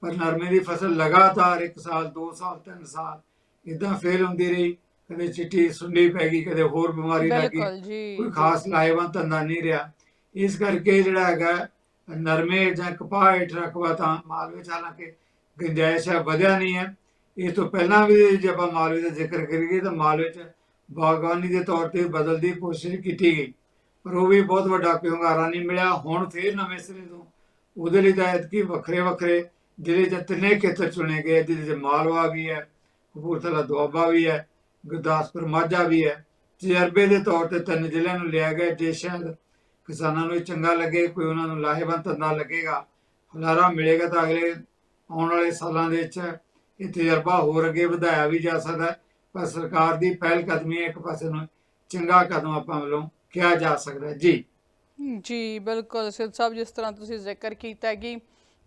ਪਰ ਨਰਮੇ ਦੀ ਫਸਲ ਲਗਾਤਾਰ 1 ਸਾਲ 2 ਸਾਲ 3 ਸਾਲ ਇਦਾਂ ਫੇਲ ਹੁੰਦੀ ਰਹੀ ਕਦੇ ਚਿੱਟੀ ਸੁੰਡੀ ਪੈ ਗਈ ਕਦੇ ਹੋਰ ਬਿਮਾਰੀ ਲੱਗ ਗਈ ਬਿਲਕੁਲ ਜੀ। ਕੋਈ ਖਾਸ ਲਾਹੇਵੰਦ ਧੰਦਾ ਨਹੀਂ ਰਿਹਾ। ਇਸ ਕਰਕੇ ਜਿਹੜਾ ਹੈਗਾ ਨਰਮੇ ਜਾਂ ਕਪਾਹ ਹੇਠ ਰਕਬਾ ਤਾਂ ਮਾਲਵੇ ਚ ਹਾਲਾਂਕਿ ਗੁੰਜਾਇਸ਼ ਹੈ ਵਧਿਆ ਨਹੀਂ ਹੈ। ਇਸ ਤੋਂ ਪਹਿਲਾਂ ਵੀ ਜੇ ਆਪਾਂ ਮਾਲਵੇ ਦਾ ਜ਼ਿਕਰ ਕਰੀਏ ਤਾਂ ਮਾਲਵੇ ਚ ਬਾਗਬਾਨੀ ਦੇ ਤੌਰ ਤੇ ਬਦਲ ਦੀ ਕੋਸ਼ਿਸ਼ ਕੀਤੀ ਗਈ। ਪਰ ਉਹ ਵੀ ਬਹੁਤ ਵੱਡਾ ਹੁੰਗਾਰਾ ਨਹੀਂ ਮਿਲਿਆ। ਹੁਣ ਫੇਰ ਨਵੇਂ ਸਿਰੇ ਤੋਂ ਉਹਦੇ ਲਈ ਤਾਂ ਐਤਕੀ ਵੱਖਰੇ ਵੱਖਰੇ ਜਿਹੜੇ ਚ ਤਿੰਨੇ ਖੇਤਰ ਚੁਣੇ ਗਏ। ਜਿਹਦੇ ਚ ਮਾਲਵਾ ਵੀ ਹੈ ਕਪੂਰਥਲਾ ਦੁਆਬਾ ਵੀ ਹੈ, ਗੁਰਦਾਸਪੁਰ ਮਾਝਾ ਵੀ ਹੈ। ਤਜਰਬੇ ਦੇ ਤੌਰ ਤੇ ਤਿੰਨ ਜ਼ਿਲ੍ਹਿਆਂ ਨੂੰ ਲਿਆ ਗਿਆ, ਜੇ ਸ਼ਾਇਦ ਕਿਸਾਨਾਂ ਨੂੰ ਚੰਗਾ ਲੱਗੇ, ਕੋਈ ਉਹਨਾਂ ਨੂੰ ਲਾਹੇਵੰਦ ਧੰਦਾ ਲੱਗੇਗਾ। ਹੁਲਾਰਾ ਮਿਲੇਗਾ ਤਾਂ ਅਗਲੇ ਆਉਣ ਵਾਲੇ ਸਾਲਾਂ ਦੇ ਵਿੱਚ ਇਹ ਤਜਰਬਾ ਹੋਰ ਅੱਗੇ ਵਧਾਇਆ ਵੀ ਜਾ ਸਕਦਾ ਪਰ ਸਰਕਾਰ ਦੀ ਪਹਿਲ ਕਦਮੀ ਇੱਕ ਪਾਸੇ ਨੂੰ ਚੰਗਾ ਕਦਮ ਆਪਾਂ ਵੱਲੋਂ ਕਿਹਾ ਜਾ ਸਕਦਾ ਜੀ। ਜੀ, ਬਿਲਕੁਲ। ਸਿੱਧ ਸਾਹਿਬ, ਜਿਸ ਤਰ੍ਹਾਂ ਤੁਸੀਂ ਜ਼ਿਕਰ ਕੀਤਾ ਕਿ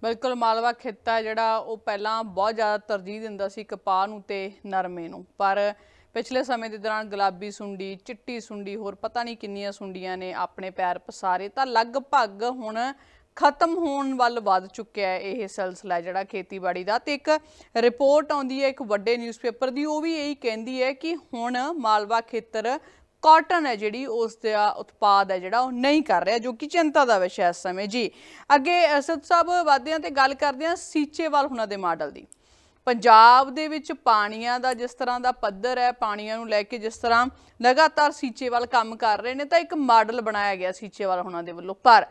ਬਿਲਕੁਲ ਮਾਲਵਾ ਖਿੱਤਾ ਹੈ ਜਿਹੜਾ ਉਹ ਪਹਿਲਾਂ ਬਹੁਤ ਜ਼ਿਆਦਾ ਤਰਜੀਹ ਦਿੰਦਾ ਸੀ ਕਪਾਹ ਨੂੰ ਤੇ ਨਰਮੇ ਨੂੰ। ਪਰ ਪਿਛਲੇ ਸਮੇਂ ਦੇ ਦੌਰਾਨ ਗੁਲਾਬੀ ਸੁੰਡੀ, ਚਿੱਟੀ ਸੁੰਡੀ, ਹੋਰ ਪਤਾ ਨਹੀਂ ਕਿੰਨੀਆਂ ਸੁੰਡੀਆਂ ਨੇ ਆਪਣੇ ਪੈਰ ਪਸਾਰੇ, ਤਾਂ ਲਗਭਗ ਹੁਣ ਖਤਮ ਹੋਣ ਵੱਲ ਵੱਧ ਚੁੱਕਿਆ ਹੈ ਇਹ ਸਿਲਸਿਲਾ ਜਿਹੜਾ ਖੇਤੀਬਾੜੀ ਦਾ। ਤੇ ਇੱਕ ਰਿਪੋਰਟ ਆਉਂਦੀ ਹੈ ਇੱਕ ਵੱਡੇ ਨਿਊਜ਼ਪੇਪਰ ਦੀ, ਉਹ ਵੀ ਇਹੀ ਕਹਿੰਦੀ ਹੈ ਕਿ ਹੁਣ ਮਾਲਵਾ ਖੇਤਰ ਕਾਟਨ ਹੈ ਜਿਹੜੀ ਉਸ ਦਾ ਉਤਪਾਦ ਹੈ ਜਿਹੜਾ ਉਹ ਨਹੀਂ ਕਰ ਰਿਹਾ, ਜੋ ਕਿ ਚਿੰਤਾ ਦਾ ਵਿਸ਼ਾ ਇਸ ਸਮੇਂ। ਜੀ, ਅੱਗੇ ਅਸਦ ਸਾਹਿਬ ਵਾਦਿਆਂ ਤੇ ਗੱਲ ਕਰਦੇ ਹਾਂ ਸੀਚੇਵਾਲ ਹੁਣਾਂ ਦੇ ਮਾਡਲ ਦੀ। ਪੰਜਾਬ ਦੇ ਵਿੱਚ ਪਾਣੀਆਂ ਦਾ ਜਿਸ ਤਰ੍ਹਾਂ ਦਾ ਪੱਧਰ ਹੈ, ਪਾਣੀਆਂ ਨੂੰ ਲੈ ਕੇ ਜਿਸ ਤਰ੍ਹਾਂ ਲਗਾਤਾਰ ਸੀਚੇਵਾਲ ਕੰਮ ਕਰ ਰਹੇ ਨੇ, ਤਾਂ ਇੱਕ ਮਾਡਲ ਬਣਾਇਆ ਗਿਆ ਸੀਚੇਵਾਲ ਹੁਣਾਂ ਦੇ ਵੱਲੋਂ। ਪਰ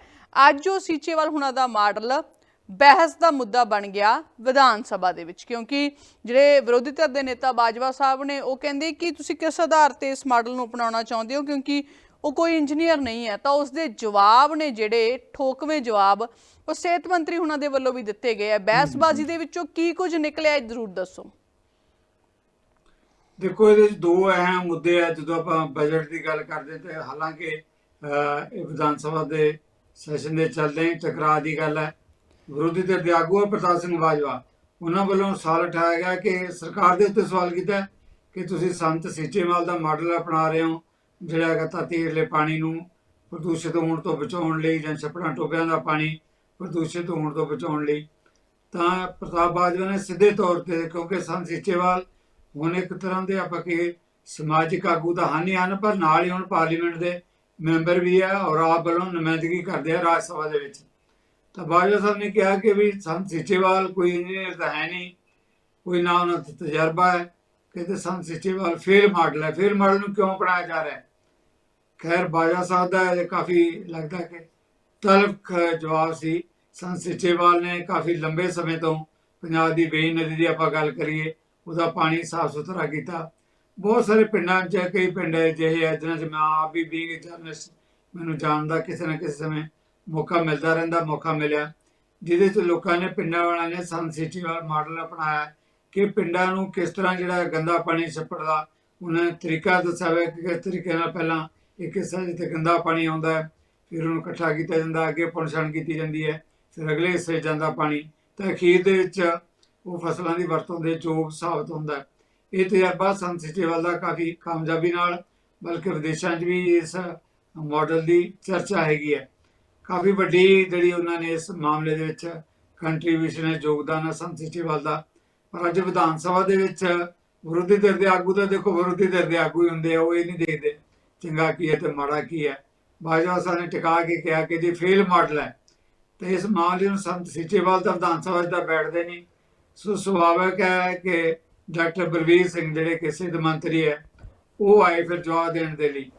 ਅੱਜ ਉਹ ਸੀਚੇਵਾਲ ਹੁਣਾਂ ਦਾ ਮਾਡਲ ਬਹਿਸ ਦਾ ਮੁੱਦਾ ਬਣ ਗਿਆ ਵਿਧਾਨ ਸਭਾ ਦੇ ਵਿੱਚ, ਕਿਉਂਕਿ ਜਿਹੜੇ ਵਿਰੋਧੀ ਧਿਰ ਦੇ ਨੇਤਾ ਬਾਜਵਾ ਸਾਹਿਬ ਨੇ, ਉਹ ਕਹਿੰਦੇ ਕਿ ਤੁਸੀਂ ਕਿਸ ਆਧਾਰ ਤੇ ਇਸ ਮਾਡਲ ਨੂੰ ਅਪਣਾਉਣਾ ਚਾਹੁੰਦੇ ਹੋ? ਕਿਉਂਕਿ ਉਹ ਕੋਈ ਇੰਜੀਨੀਅਰ ਨਹੀਂ ਹੈ, ਤਾਂ ਉਸ ਦੇ ਜਵਾਬ ਨੇ ਜਿਹੜੇ ਠੋਕਵੇਂ ਜਵਾਬ, ਉਹ ਸਿਹਤ ਮੰਤਰੀ ਹੁਣਾਂ ਦੇ ਵੱਲੋਂ ਵੀ ਦਿੱਤੇ ਗਏ ਆ। ਬਹਿਸਬਾਜ਼ੀ ਦੇ ਵਿੱਚੋਂ ਕੀ ਕੁਝ ਨਿਕਲਿਆ, ਇਹ ਜ਼ਰੂਰ ਦੱਸੋ। ਦੇਖੋ, ਇਹਦੇ ਵਿੱਚ ਦੋ ਅਹਿਮ ਮੁੱਦੇ ਆ, ਜਦੋਂ ਆਪਾਂ ਬਜਟ ਦੀ ਗੱਲ ਕਰਦੇ ਤੇ ਹਾਲਾਂਕਿ ਇਹ ਵਿਧਾਨ ਸਭਾ ਦੇ ਸੈਸ਼ਨ ਦੇ ਚੱਲਦੇ ਹੀ ਟਕਰਾਅ ਦੀ ਗੱਲ ਹੈ। ਵਿਰੋਧੀ ਧਿਰ ਦੇ ਆਗੂ ਆ ਪ੍ਰਤਾਪ ਸਿੰਘ ਬਾਜਵਾ। ਉਹਨਾਂ ਵੱਲੋਂ ਸਵਾਲ ਉਠਾਇਆ ਗਿਆ ਕਿ ਸਰਕਾਰ ਦੇ ਉੱਤੇ ਸਵਾਲ ਕੀਤਾ ਕਿ ਤੁਸੀਂ ਸੰਤ ਸੀਚੇਵਾਲ ਦਾ ਮਾਡਲ ਅਪਣਾ ਰਹੇ ਹੋ, ਜਿਹੜਾ ਹੈਗਾ ਧਰਤੀ ਪਾਣੀ ਨੂੰ ਪ੍ਰਦੂਸ਼ਿਤ ਹੋਣ ਤੋਂ ਬਚਾਉਣ ਲਈ ਜਾਂ ਛੱਪੜਾਂ ਟੋਬਿਆਂ ਦਾ ਪਾਣੀ ਪ੍ਰਦੂਸ਼ਿਤ ਹੋਣ ਤੋਂ ਬਚਾਉਣ ਲਈ। ਤਾਂ ਪ੍ਰਤਾਪ ਬਾਜਵਾ ਨੇ ਸਿੱਧੇ ਤੌਰ ਤੇ ਕਿਉਂਕਿ ਸੰਤ ਸੀਚੇਵਾਲ ਹੁਣ ਇੱਕ ਤਰ੍ਹਾਂ ਦੇ ਆਪਾਂ ਕਿ ਸਮਾਜਿਕ ਆਗੂ ਤਾਂ ਹਨ ਹੀ ਹਨ, ਪਰ ਨਾਲ ਹੀ ਹੁਣ ਪਾਰਲੀਮੈਂਟ ਦੇ ਮੈਂਬਰ ਵੀ ਆ ਔਰ ਆਪ ਵੱਲੋਂ ਨੁਮਾਇੰਦਗੀ ਕਰਦੇ ਆ ਰਾਜ ਸਭਾ ਦੇ ਵਿੱਚ। ਤਾਂ ਬਾਜਵਾ ਸਾਹਿਬ ਨੇ ਕਿਹਾ ਕਿ ਵੀ ਸੰਤ ਸੀਚੇਵਾਲ ਕੋਈ ਇੰਜੀਨੀਅਰ ਤਾਂ ਹੈ ਨਹੀਂ। ਕੋਈ ਨਾ ਉਹਨਾਂ ਦਾ ਤਜਰਬਾ ਹੈ। ਕਹਿੰਦੇ ਸੰਤ ਸਿਚੇਵਾਲ ਫੇਲ ਮਾਡਲ ਹੈ ਫੇਲ ਮਾਡਲ ਨੂੰ ਕਿਉਂ ਅਪਣਾਇਆ ਜਾ ਰਿਹਾ ਹੈ? ਖੈਰ ਬਾਜਾ ਸਾਹਿਬ ਦਾ ਇਹ ਕਾਫੀ ਲੱਗਦਾ ਕਿ ਤਲਖ ਜਵਾਬ ਸੀ। ਸੰਤ ਸੀਚੇਵਾਲ ਨੇ ਕਾਫੀ ਲੰਬੇ ਸਮੇਂ ਤੋਂ ਪੰਜਾਬ ਦੀ ਵੇਈ ਨਦੀ ਦੀ ਆਪਾਂ ਗੱਲ ਕਰੀਏ, ਉਹਦਾ ਪਾਣੀ ਸਾਫ਼ ਸੁਥਰਾ ਕੀਤਾ। ਬਹੁਤ ਸਾਰੇ ਪਿੰਡਾਂ 'ਚ ਕਈ ਪਿੰਡ ਅਜਿਹੇ ਆ ਜਿਨ੍ਹਾਂ 'ਚ ਮੈਂ ਆਪ ਵੀ ਬੀਇੰਗ ਜਰਨਲਿਸਟ ਮੈਨੂੰ ਜਾਣਦਾ ਕਿਸੇ ਨਾ ਕਿਸੇ ਸਮੇਂ। ਮੌਕਾ ਮਿਲਦਾ ਰਹਿੰਦਾ, ਮੌਕਾ ਮਿਲਿਆ। ਜਿਹਦੇ 'ਚ ਲੋਕਾਂ ਨੇ, ਪਿੰਡਾਂ ਵਾਲਿਆਂ ਨੇ ਸੰਤ ਵਾਲਾ ਮਾਡਲ ਅਪਣਾਇਆ ਕਿ ਪਿੰਡਾਂ ਨੂੰ ਕਿਸ ਤਰ੍ਹਾਂ ਜਿਹੜਾ ਗੰਦਾ ਪਾਣੀ ਛੱਪੜ ਦਾ ਉਹਨਾਂ ਨੇ ਤਰੀਕਾ ਦੱਸਿਆ ਹੋਇਆ ਕਿ ਕਿਸ ਤਰੀਕੇ ਨਾਲ ਪਹਿਲਾਂ ਇੱਕ ਹਿੱਸਾ ਜਿੱਥੇ ਗੰਦਾ ਪਾਣੀ ਆਉਂਦਾ ਹੈ, ਫਿਰ ਉਹਨੂੰ ਇਕੱਠਾ ਕੀਤਾ ਜਾਂਦਾ, ਅੱਗੇ ਪੁਣਛਣ ਕੀਤੀ ਜਾਂਦੀ ਹੈ, ਫਿਰ ਅਗਲੇ ਹਿੱਸੇ ਜਾਂਦਾ ਪਾਣੀ। ਤਾਂ ਅਖੀਰ ਦੇ ਵਿੱਚ ਉਹ ਫਸਲਾਂ ਦੀ ਵਰਤੋਂ ਦੇ ਯੋਗ ਸਾਬਤ ਹੁੰਦਾ ਇਹ ਤਜਰਬਾ ਸੰਤ ਸਿਚੇਵਾਲ ਦਾ ਕਾਫੀ ਕਾਮਯਾਬੀ ਨਾਲ, ਬਲਕਿ ਵਿਦੇਸ਼ਾਂ 'ਚ ਵੀ ਇਸ ਮਾਡਲ ਦੀ ਚਰਚਾ ਹੈਗੀ ਹੈ। ਕਾਫੀ ਵੱਡੀ ਜਿਹੜੀ ਉਹਨਾਂ ਨੇ ਇਸ ਮਾਮਲੇ ਦੇ ਵਿੱਚ ਕੰਟਰੀਬਿਊਸ਼ਨ ਹੈ, ਯੋਗਦਾਨ ਹੈ ਸੰਤ ਸਿਚੇਵਾਲ ਦਾ। ਪਰ ਅੱਜ ਵਿਧਾਨ ਸਭਾ ਦੇ ਵਿੱਚ ਵਿਰੋਧੀ ਧਿਰ ਦੇ ਆਗੂ ਤਾਂ ਦੇਖੋ, ਵਿਰੋਧੀ ਧਿਰ ਦੇ ਆਗੂ ਹੀ ਹੁੰਦੇ ਆ, ਉਹ ਇਹ ਨਹੀਂ ਦੇਖਦੇ ਚੰਗਾ ਕੀ ਹੈ ਤੇ ਮਾੜਾ ਕੀ ਹੈ। ਬਾਜਵਾ ਸਾਹਿਬ ਨੇ ਟਿਕਾ ਕੇ ਕਿਹਾ ਕਿ ਜੀ ਫੇਲ ਮਾਡਲ ਹੈ, ਤੇ ਇਸ ਮਾਮਲੇ ਨੂੰ ਸੰਤ ਸਿਚੇਵਾਲ ਤਾਂ ਵਿਧਾਨ ਸਭਾ 'ਚ ਤਾਂ ਬੈਠਦੇ ਨਹੀਂ। ਸੋ ਸੁਭਾਵਿਕ ਹੈ ਕਿ ਡਾਕਟਰ ਬਲਵੀਰ ਸਿੰਘ ਜਿਹੜੇ ਕਿ ਸਿੱਧ ਮੰਤਰੀ ਹੈ, ਉਹ ਆਏ ਫਿਰ ਜਵਾਬ ਦੇਣ ਦੇ ਲਈ।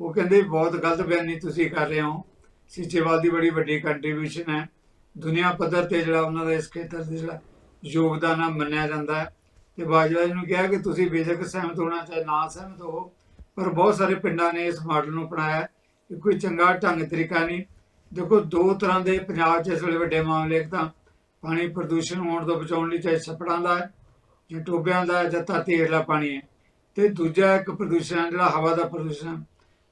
ਉਹ ਕਹਿੰਦੇ, ਬਹੁਤ ਗਲਤ ਬਿਆਨੀ ਤੁਸੀਂ ਕਰ ਰਹੇ ਹੋ। ਸੀਚੇਵਾਲ ਦੀ ਬੜੀ ਵੱਡੀ ਕੰਟਰੀਬਿਊਸ਼ਨ ਹੈ। ਦੁਨੀਆ ਪੱਧਰ ਤੇ ਜਿਹੜਾ ਉਹਨਾਂ ਦਾ ਇਸ ਖੇਤਰ ਦੇ ਜਿਹੜਾ ਯੋਗਦਾਨ ਆ ਮੰਨਿਆ ਜਾਂਦਾ ਹੈ। ਤੇ ਬਾਜਵਾ ਜੀ ਨੂੰ ਕਿਹਾ ਕਿ ਤੁਸੀਂ ਬੇਸ਼ੱਕ ਸਹਿਮਤ ਹੋਣਾ ਚਾਹੇ ਨਾ ਸਹਿਮਤ ਹੋ ਪਰ ਬਹੁਤ ਸਾਰੇ ਪਿੰਡਾਂ ਨੇ ਇਸ ਮਾਡਲ ਨੂੰ ਅਪਣਾਇਆ ਇਹ ਕੋਈ ਚੰਗਾ ਢੰਗ ਤਰੀਕਾ ਨਹੀਂ। ਦੇਖੋ, ਦੋ ਤਰ੍ਹਾਂ ਦੇ ਪੰਜਾਬ 'ਚ ਇਸ ਵੇਲੇ ਵੱਡੇ ਮਾਮਲੇ ਇੱਕ ਤਾਂ ਪਾਣੀ ਪ੍ਰਦੂਸ਼ਣ ਹੋਣ ਤੋਂ ਬਚਾਉਣ ਲਈ ਚਾਹੇ ਛੱਪੜਾਂ ਦਾ ਜਾਂ ਟੋਬਿਆਂ ਦਾ ਜਾਂ ਤਾਂ ਤੇਰਲਾ ਪਾਣੀ ਹੈ। ਤੇ ਦੂਜਾ ਇੱਕ ਪ੍ਰਦੂਸ਼ਣ ਹੈ ਜਿਹੜਾ ਹਵਾ ਦਾ ਪ੍ਰਦੂਸ਼ਣ ਹੈ।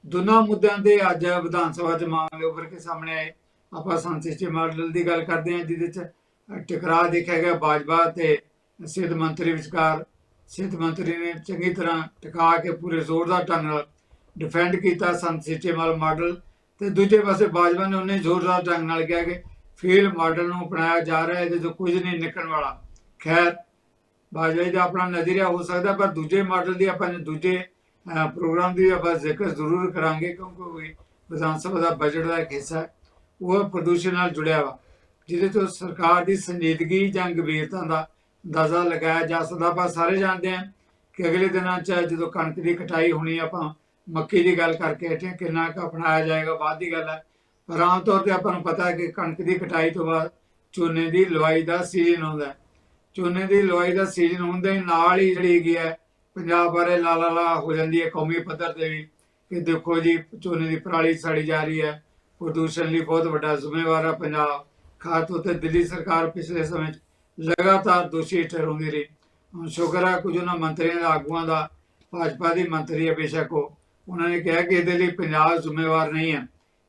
ਦੋਨਾਂ ਮੁੱਦਿਆਂ ਦੇ ਅੱਜ ਵਿਧਾਨ ਸਭਾ 'ਚ ਮਾਮਲੇ ਉੱਭਰ ਕੇ ਸਾਹਮਣੇ ਆਏ। ਆਪਾਂ ਸੰਸਿਸਟਮ ਮਾਡਲ ਦੀ ਗੱਲ ਕਰਦੇ ਹਾਂ, ਜਿਹਦੇ 'ਚ ਟਕਰਾਅ ਦੇਖਿਆ ਗਿਆ ਬਾਜਵਾ ਤੇ ਸਿਹਤ ਮੰਤਰੀ ਵਿਚਕਾਰ। ਸਿਹਤ ਮੰਤਰੀ ਨੇ ਚੰਗੀ ਤਰ੍ਹਾਂ ਟਿਕਾ ਕੇ ਪੂਰੇ ਜ਼ੋਰਦਾਰ ਢੰਗ ਨਾਲ ਡਿਫੈਂਡ ਕੀਤਾ ਸੰਤ ਸੰਸਿਸਟਮ ਮਾਡਲ ਤੇ ਦੂਜੇ ਪਾਸੇ ਬਾਜਵਾ ਨੇ ਉਹਨੇ ਜ਼ੋਰਦਾਰ ਢੰਗ ਨਾਲ ਕਿਹਾ ਕਿ ਫੇਲ ਮਾਡਲ ਨੂੰ ਅਪਣਾਇਆ ਜਾ ਰਿਹਾ ਹੈ ਜਿਹਦੇ ਤੋਂ ਕੁਝ ਨਹੀਂ ਨਿਕਲਣ ਵਾਲਾ। ਖੈਰ ਬਾਜਵਾ ਜੀ ਦਾ ਆਪਣਾ ਨਜ਼ਰੀਆ ਹੋ ਸਕਦਾ, ਪਰ ਦੂਜੇ ਮਾਡਲ ਦੀ ਆਪਾਂ ਨੇ ਦੂਜੇ ਪ੍ਰੋਗਰਾਮ ਦੀ ਆਪਾਂ ਜ਼ਿਕਰ ਜ਼ਰੂਰ ਕਰਾਂਗੇ ਕਿਉਂਕਿ ਵਿਧਾਨ ਸਭਾ ਦਾ ਬਜਟ ਦਾ ਇੱਕ ਹਿੱਸਾ ਹੈ। ਉਹ ਪ੍ਰਦੂਸ਼ਣ ਨਾਲ ਜੁੜਿਆ ਵਾ, ਜਿਹਦੇ ਤੋਂ ਸਰਕਾਰ ਦੀ ਸੰਜੀਦਗੀ ਜਾਂ ਗੰਭੀਰਤਾ ਦਾ ਅੰਦਾਜ਼ਾ ਲਗਾਇਆ ਜਾ ਸਕਦਾ। ਆਪਾਂ ਸਾਰੇ ਜਾਣਦੇ ਹਾਂ ਕਿ ਅਗਲੇ ਦਿਨਾਂ 'ਚ ਜਦੋਂ ਕਣਕ ਦੀ ਕਟਾਈ ਹੋਣੀ ਆਪਾਂ ਮੱਕੀ ਦੀ ਗੱਲ ਕਰਕੇ ਹਟੇ ਕਿੰਨਾ ਕੁ ਅਪਣਾਇਆ ਜਾਏਗਾ, ਬਾਅਦ ਦੀ ਗੱਲ ਹੈ। ਪਰ ਆਮ ਤੌਰ ਤੇ ਆਪਾਂ ਨੂੰ ਪਤਾ ਹੈ ਕਿ ਕਣਕ ਦੀ ਕਟਾਈ ਤੋਂ ਬਾਅਦ ਝੋਨੇ ਦੀ ਲਵਾਈ ਦਾ ਸੀਜ਼ਨ ਆਉਂਦਾ ਝੋਨੇ ਦੀ ਲਵਾਈ ਦਾ ਸੀਜ਼ਨ ਹੁੰਦੇ ਹੀ ਨਾਲ ਹੀ ਜਿਹੜੀ ਹੈਗੀ ਹੈ ਪੰਜਾਬ ਬਾਰੇ ਲਾ ਲਾ ਲਾ ਹੋ ਜਾਂਦੀ ਹੈ, ਕੌਮੀ ਪੱਧਰ ਤੇ ਵੀ ਕਿ ਦੇਖੋ ਜੀ, ਝੋਨੇ ਦੀ ਪਰਾਲੀ ਸਾੜੀ ਜਾ ਰਹੀ ਹੈ, ਪ੍ਰਦੂਸ਼ਣ ਲਈ ਬਹੁਤ ਵੱਡਾ ਜ਼ਿੰਮੇਵਾਰ ਹੈ ਪੰਜਾਬ। ਖਾਸ ਤੌਰ ਤੇ ਦਿੱਲੀ ਸਰਕਾਰ ਪਿਛਲੇ ਸਮੇਂ 'ਚ ਲਗਾਤਾਰ ਦੋਸ਼ੀ ਠਹਿਰਾਉਂਦੀ ਰਹੀ। ਹੁਣ ਸ਼ੁਕਰ ਹੈ ਕੁਝ ਉਹਨਾਂ ਮੰਤਰੀਆਂ ਦਾ, ਆਗੂਆਂ ਦਾ, ਭਾਜਪਾ ਦੀ ਮੰਤਰੀ ਹੈ ਬੇਸ਼ੱਕ ਉਹਨਾਂ ਨੇ ਕਿਹਾ ਕਿ ਇਹਦੇ ਲਈ ਪੰਜਾਬ ਜ਼ਿੰਮੇਵਾਰ ਨਹੀਂ ਹੈ।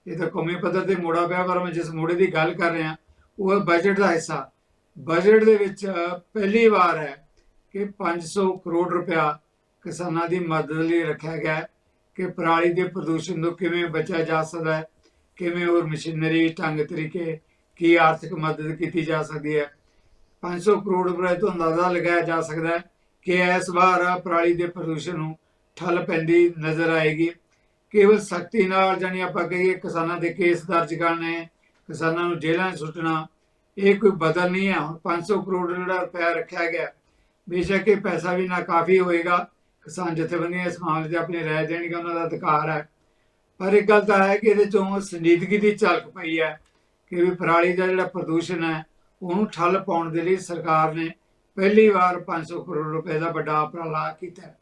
ਇਹ ਤਾਂ ਕੌਮੀ ਪੱਧਰ ਤੇ ਮੋੜਾ ਪਿਆ, ਪਰ ਮੈਂ ਜਿਸ ਮੋੜੇ ਦੀ ਗੱਲ ਕਰ ਰਿਹਾ, ਉਹ ਬਜਟ ਦਾ ਹਿੱਸਾ। ਬਜਟ ਦੇ ਵਿੱਚ ਪਹਿਲੀ ਵਾਰ ਹੈ ਕਿ 500 ਕਰੋੜ ਰੁਪਇਆ ਕਿਸਾਨਾਂ ਦੀ ਮਦਦ ਲਈ ਰੱਖਿਆ ਗਿਆ ਕਿ ਪਰਾਲੀ ਦੇ ਪ੍ਰਦੂਸ਼ਣ ਤੋਂ ਕਿਵੇਂ ਬਚਿਆ ਜਾ ਸਕਦਾ ਹੈ, ਕਿਵੇਂ ਹੋਰ ਮਸ਼ੀਨਰੀ ਢੰਗ ਤਰੀਕੇ ਕੀ ਆਰਥਿਕ ਮਦਦ ਕੀਤੀ ਜਾ ਸਕਦੀ ਹੈ। 500 ਕਰੋੜ ਰੁਪਏ ਤੋਂ ਅੰਦਾਜ਼ਾ ਲਗਾਇਆ ਜਾ ਸਕਦਾ ਹੈ ਕਿ ਇਸ ਵਾਰ ਪਰਾਲੀ ਦੇ ਪ੍ਰਦੂਸ਼ਣ ਨੂੰ ਠੱਲ ਪੈਂਦੀ ਨਜ਼ਰ ਆਏਗੀ। ਕੇਵਲ ਸਖਤੀ ਨਾਲ ਜਾਨੀ ਆਪਾਂ ਕਹੀਏ ਕਿਸਾਨਾਂ ਦੇ ਕੇਸ ਦਰਜ ਕਰਨੇ, ਕਿਸਾਨਾਂ ਨੂੰ ਜੇਲ੍ਹਾਂ 'ਚ ਸੁੱਟਣਾ, ਇਹ ਕੋਈ ਬਦਲ ਨਹੀਂ ਹੈ। ਹੁਣ 500 ਕਰੋੜ ਜਿਹੜਾ ਰੁਪਇਆ ਰੱਖਿਆ ਗਿਆ ਬੇਸ਼ੱਕ ਇਹ ਪੈਸਾ ਵੀ ਨਾ ਕਾਫੀ ਹੋਏਗਾ। ਕਿਸਾਨ ਜਥੇਬੰਦੀਆਂ ਇਸ ਮਾਮਲੇ 'ਤੇ ਆਪਣੀ ਰਾਏ ਦੇਣਗੇ, ਉਹਨਾਂ ਦਾ ਅਧਿਕਾਰ ਹੈ। ਪਰ ਇੱਕ ਗੱਲ ਤਾਂ ਹੈ ਕਿ ਇਹਦੇ ਚੋਂ ਸੰਜੀਦਗੀ ਦੀ ਝਲਕ ਪਈ ਹੈ ਕਿ ਵੀ ਪਰਾਲੀ ਦਾ ਜਿਹੜਾ ਪ੍ਰਦੂਸ਼ਣ ਹੈ, ਉਹਨੂੰ ਠੱਲ ਪਾਉਣ ਦੇ ਲਈ ਸਰਕਾਰ ਨੇ ਪਹਿਲੀ ਵਾਰ 500 ਕਰੋੜ ਰੁਪਏ ਦਾ ਵੱਡਾ ਉਪਰਾਲਾ ਕੀਤਾ